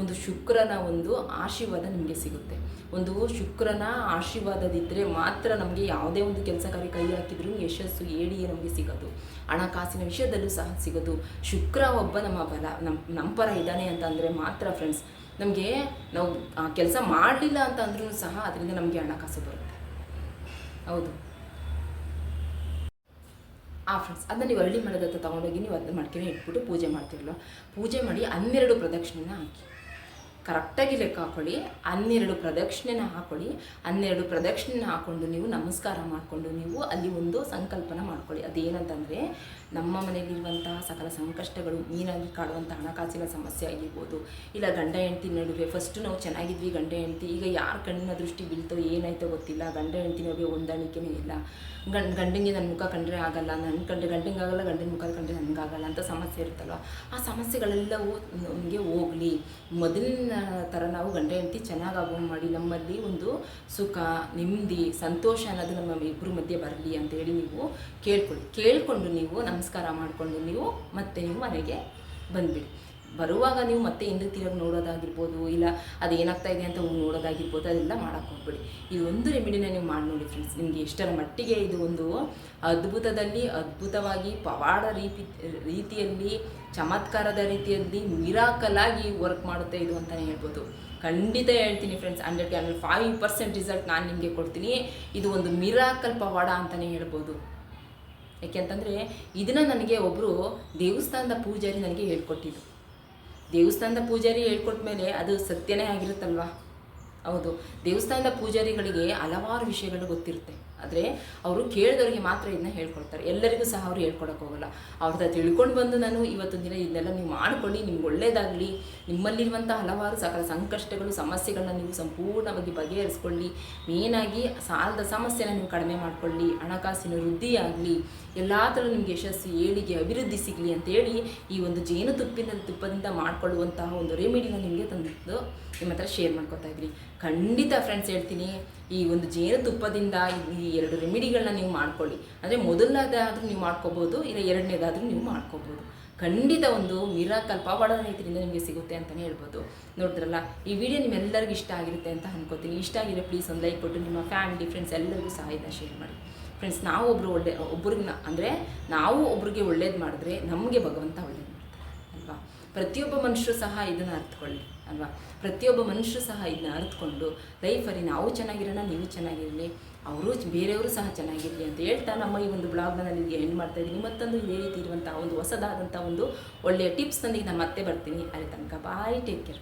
ಒಂದು ಶುಕ್ರನ ಒಂದು ಆಶೀರ್ವಾದ ನಿಮಗೆ ಸಿಗುತ್ತೆ. ಒಂದು ಶುಕ್ರನ ಆಶೀರ್ವಾದದಿದ್ದರೆ ಮಾತ್ರ ನಮಗೆ ಯಾವುದೇ ಒಂದು ಕೆಲಸ ಕಾರ್ಯ ಕೈ ಹಾಕಿದ್ರೂ ಯಶಸ್ಸು ಏಡಿಯೇ ನಮಗೆ ಸಿಗೋದು. ಹಣಕಾಸಿನ ವಿಷಯದಲ್ಲೂ ಸಹ ಸಿಗೋದು. ಶುಕ್ರ ಒಬ್ಬ ನಮ್ಮ ಬಲ ನಮ್ಮ ನಮ್ಮ ಪರ ಇದ್ದಾನೆ ಅಂತಂದರೆ ಮಾತ್ರ ಫ್ರೆಂಡ್ಸ್ ನಮಗೆ ನಾವು ಆ ಕೆಲಸ ಮಾಡಲಿಲ್ಲ ಅಂತ ಅಂದ್ರೂ ಸಹ ಅದರಿಂದ ನಮಗೆ ಹಣಕಾಸು ಬರುತ್ತೆ. ಹೌದು. ಆ ಫ್ರೆಂಡ್ಸ್ ಅದನ್ನ ನೀವು ಅರಳಿ ಮಾಡೋದತ್ತ ತೊಗೊಂಡೋಗಿ ನೀವು ಅದನ್ನ ಮಡ್ಕೆನೇ ಇಟ್ಬಿಟ್ಟು ಪೂಜೆ ಮಾಡ್ತಿರಲ್ಲ. ಪೂಜೆ ಮಾಡಿ ಹನ್ನೆರಡು ಪ್ರದಕ್ಷಿಣೆನ ಹಾಕಿ. ಕರೆಕ್ಟಾಗಿ ಲೆಕ್ಕ ಹಾಕೊಳ್ಳಿ. ಹನ್ನೆರಡು ಪ್ರದಕ್ಷಿಣೆನ ಹಾಕೊಳ್ಳಿ. ಹನ್ನೆರಡು ಪ್ರದಕ್ಷಿಣೆನ ಹಾಕ್ಕೊಂಡು ನೀವು ನಮಸ್ಕಾರ ಮಾಡಿಕೊಂಡು ನೀವು ಅಲ್ಲಿ ಒಂದು ಸಂಕಲ್ಪನ ಮಾಡ್ಕೊಳ್ಳಿ. ಅದೇನಂತಂದರೆ ನಮ್ಮ ಮನೆಯಲ್ಲಿರುವಂತಹ ಸಕಲ ಸಂಕಷ್ಟಗಳು ಮೀನಾಗಿ ಕಾಡುವಂಥ ಹಣಕಾಸಿನ ಸಮಸ್ಯೆ ಆಗಿರ್ಬೋದು. ಇಲ್ಲ ಗಂಡ ಹೆಂಡತಿ ನಡುವೆ ಫಸ್ಟು ನಾವು ಚೆನ್ನಾಗಿದ್ವಿ, ಗಂಡ ಹೆಂಡತಿ. ಈಗ ಯಾರ ಕಣ್ಣಿನ ದೃಷ್ಟಿ ಬೀಳ್ತೋ ಏನಾಯ್ತೋ ಗೊತ್ತಿಲ್ಲ. ಗಂಡ ಹೆಂಡತಿ ನಡುವೆ ಹೊಂದಾಣಿಕೆನೇ ಇಲ್ಲ. ಗಂಡ, ಗಂಡಂಗೆ ನನ್ನ ಮುಖ ಕಂಡ್ರೆ ಆಗಲ್ಲ ನನ್ನ ಕಂಡ್ರೆ ಗಂಡಂಗೆ ಆಗಲ್ಲ, ಗಂಡನ ಮುಖ ಕಂಡ್ರೆ ನನಗಾಗಲ್ಲ ಅಂತ ಸಮಸ್ಯೆ ಇರುತ್ತಲ್ವ? ಆ ಸಮಸ್ಯೆಗಳೆಲ್ಲವೂ ನಮಗೆ ಹೋಗಲಿ. ಮೊದಲಿನ ಥರ ನಾವು ಗಂಡ ಹೆಂಡತಿ ಚೆನ್ನಾಗಿ ಆಗೋ ಮಾಡಿ, ನಮ್ಮಲ್ಲಿ ಒಂದು ಸುಖ, ನೆಮ್ಮದಿ, ಸಂತೋಷ ಅನ್ನೋದು ನಮ್ಮ ಇಬ್ಬರ ಮಧ್ಯೆ ಬರಲಿ ಅಂತೇಳಿ ನೀವು ಕೇಳ್ಕೊಳ್ಳಿ ಕೇಳಿಕೊಂಡು ನೀವು ನಮಸ್ಕಾರ ಮಾಡಿಕೊಂಡು ನೀವು ಮತ್ತೆ ನೀವು ಮನೆಗೆ ಬಂದುಬಿಡಿ. ಬರುವಾಗ ನೀವು ಮತ್ತೆ ಹಿಂದೆ ತಿರುಗಿ ನೋಡೋದಾಗಿರ್ಬೋದು, ಇಲ್ಲ ಅದು ಏನಾಗ್ತಾ ಇದೆ ಅಂತ ನೋಡೋದಾಗಿರ್ಬೋದು, ಅದೆಲ್ಲ ಮಾಡೋಕ್ಕೆ ಹೋಗ್ಬಿಡಿ. ಇದು ಒಂದು ರೆಮಿಡಿನ ನೀವು ಮಾಡಿ ನೋಡಿ ಫ್ರೆಂಡ್ಸ್ ನಿಮಗೆ ಎಷ್ಟರ ಮಟ್ಟಿಗೆ ಇದು ಒಂದು ಅದ್ಭುತದಲ್ಲಿ, ಅದ್ಭುತವಾಗಿ ಪವಾಡ ರೀತಿ ರೀತಿಯಲ್ಲಿ, ಚಮತ್ಕಾರದ ರೀತಿಯಲ್ಲಿ ಮಿರಾಕಲಾಗಿ ವರ್ಕ್ ಮಾಡುತ್ತೆ ಇದು ಅಂತಲೇ ಹೇಳ್ಬೋದು. ಖಂಡಿತ ಹೇಳ್ತೀನಿ ಫ್ರೆಂಡ್ಸ್ ಹಂಡ್ರೆಡ್ಗೆ ಹಂಡ್ರೆಡ್ ಫೈವ್ ಪರ್ಸೆಂಟ್ ರಿಸಲ್ಟ್ ನಾನು ನಿಮಗೆ ಕೊಡ್ತೀನಿ. ಇದು ಒಂದು ಮಿರಾಕಲ್ ಪವಾಡ ಅಂತಲೇ ಹೇಳ್ಬೋದು. ಯಾಕೆಂತಂದರೆ ಇದನ್ನು ನನಗೆ ಒಬ್ಬರು ದೇವಸ್ಥಾನದ ಪೂಜಾರಿ ನನಗೆ ಹೇಳ್ಕೊಟ್ಟಿದ್ದು ದೇವಸ್ಥಾನದ ಪೂಜಾರಿ ಹೇಳ್ಕೊಟ್ಟ ಮೇಲೆ ಅದು ಸತ್ಯನೇ ಆಗಿರುತ್ತಲ್ವಾ? ಹೌದು. ದೇವಸ್ಥಾನದ ಪೂಜಾರಿಗಳಿಗೆ ಹಲವಾರು ವಿಷಯಗಳು ಗೊತ್ತಿರುತ್ತೆ. ಆದರೆ ಅವರು ಕೇಳಿದವರಿಗೆ ಮಾತ್ರ ಇದನ್ನ ಹೇಳ್ಕೊಡ್ತಾರೆ. ಎಲ್ಲರಿಗೂ ಸಹ ಅವರು ಹೇಳ್ಕೊಡಕ್ಕೆ ಹೋಗಲ್ಲ. ಅವ್ರದ್ದು ತಿಳ್ಕೊಂಡು ಬಂದು ನಾನು ಇವತ್ತೊಂದು ದಿನ ಇದನ್ನೆಲ್ಲ ನೀವು ಮಾಡ್ಕೊಳ್ಳಿ, ನಿಮ್ಗೆ ಒಳ್ಳೇದಾಗಲಿ ನಿಮ್ಮಲ್ಲಿರುವಂಥ ಹಲವಾರು ಸಕಲ ಸಂಕಷ್ಟಗಳು ಸಮಸ್ಯೆಗಳನ್ನ ನೀವು ಸಂಪೂರ್ಣವಾಗಿ ಬಗೆಹರಿಸ್ಕೊಳ್ಳಿ. ಮೇನಾಗಿ ಸಾಲದ ಸಮಸ್ಯೆನ ನೀವು ಕಡಿಮೆ ಮಾಡ್ಕೊಳ್ಳಿ. ಹಣಕಾಸಿನ ವೃದ್ಧಿ ಆಗಲಿ ಎಲ್ಲ ಥರ ನಿಮಗೆ ಯಶಸ್ಸು, ಏಳಿಗೆ, ಅಭಿವೃದ್ಧಿ ಸಿಗಲಿ ಅಂತೇಳಿ ಈ ಒಂದು ಜೇನುತುಪ್ಪಿನ ತುಪ್ಪದಿಂದ ಮಾಡಿಕೊಳ್ಳುವಂತಹ ಒಂದು ರೆಮಿಡಿನ ನಿಮಗೆ ತಂದಿದ್ದು ನಿಮ್ಮ ಹತ್ರ ಶೇರ್ ಮಾಡ್ಕೊತಾ ಇದ್ರಿ. ಖಂಡಿತ ಫ್ರೆಂಡ್ಸ್ ಹೇಳ್ತೀನಿ, ಈ ಒಂದು ಜೇನುತುಪ್ಪದಿಂದ ಈ ಎರಡು ರೆಮಿಡಿಗಳನ್ನ ನೀವು ಮಾಡ್ಕೊಳ್ಳಿ. ಅಂದರೆ ಮೊದಲನೇದಾದರೂ ನೀವು ಮಾಡ್ಕೋಬೋದು, ಇಲ್ಲ ಎರಡನೇದಾದರೂ ನೀವು ಮಾಡ್ಕೋಬೋದು. ಖಂಡಿತ ಒಂದು ಮಿರಾಕಲ್ ಪವಾಡ ರೈತರಿಂದ ನಿಮಗೆ ಸಿಗುತ್ತೆ ಅಂತಲೇ ಹೇಳ್ಬೋದು. ನೋಡಿದ್ರಲ್ಲ, ಈ ವಿಡಿಯೋ ನಿಮ್ಮೆಲ್ಲರಿಗೂ ಇಷ್ಟ ಆಗಿರುತ್ತೆ ಅಂತ ಅನ್ಕೋತೀನಿ. ಇಷ್ಟ ಆಗಿರೋ ಪ್ಲೀಸ್ ಒಂದು ಲೈಕ್ ಕೊಟ್ಟು, ನಿಮ್ಮ ಫ್ಯಾಮಿಲಿ ಫ್ರೆಂಡ್ಸ್ ಎಲ್ಲರಿಗೂ ಸಹ ಇದನ್ನ ಶೇರ್ ಮಾಡಿ. ಫ್ರೆಂಡ್ಸ್ ನಾವು ಒಬ್ಬರು ಒಳ್ಳೆ ಒಬ್ರಿಗೆ ಅಂದರೆ ನಾವು ಒಬ್ರಿಗೆ ಒಳ್ಳೇದು ಮಾಡಿದ್ರೆ ನಮಗೆ ಭಗವಂತ ಒಳ್ಳೇದು ಮಾಡ್ತಾರೆ ಅಲ್ವಾ? ಪ್ರತಿಯೊಬ್ಬ ಮನುಷ್ಯರು ಸಹ ಇದನ್ನು ಅರ್ಥಕೊಳ್ಳಿ ಅಲ್ವಾ? ಪ್ರತಿಯೊಬ್ಬ ಮನುಷ್ಯರು ಸಹ ಇದನ್ನ ಅರ್ಥಕೊಂಡು ಲೈಫಲ್ಲಿ ನಾವು ಚೆನ್ನಾಗಿರೋಣ, ನೀವು ಚೆನ್ನಾಗಿರಲಿ, ಅವರು ಬೇರೆಯವರು ಸಹ ಚೆನ್ನಾಗಿರಲಿ ಅಂತ ಹೇಳ್ತಾ ನಮ್ಮ ಈ ಒಂದು ಬ್ಲಾಗ್ನ ನಾನು ನಿಮಗೆ ಎಂಡ್ ಮಾಡ್ತಾ ಇದ್ದೀನಿ. ಮತ್ತೊಂದು ಇದೇ ರೀತಿ ಇರುವಂಥ ಒಂದು ಹೊಸದಾದಂಥ ಒಂದು ಒಳ್ಳೆಯ ಟಿಪ್ಸ್ನೊಂದಿಗೆ ನಾನು ಮತ್ತೆ ಬರ್ತೀನಿ. ಅಲ್ಲಿ ತನಕ ಬಾಯ್ ಟೇಕ್ ಕೇರ್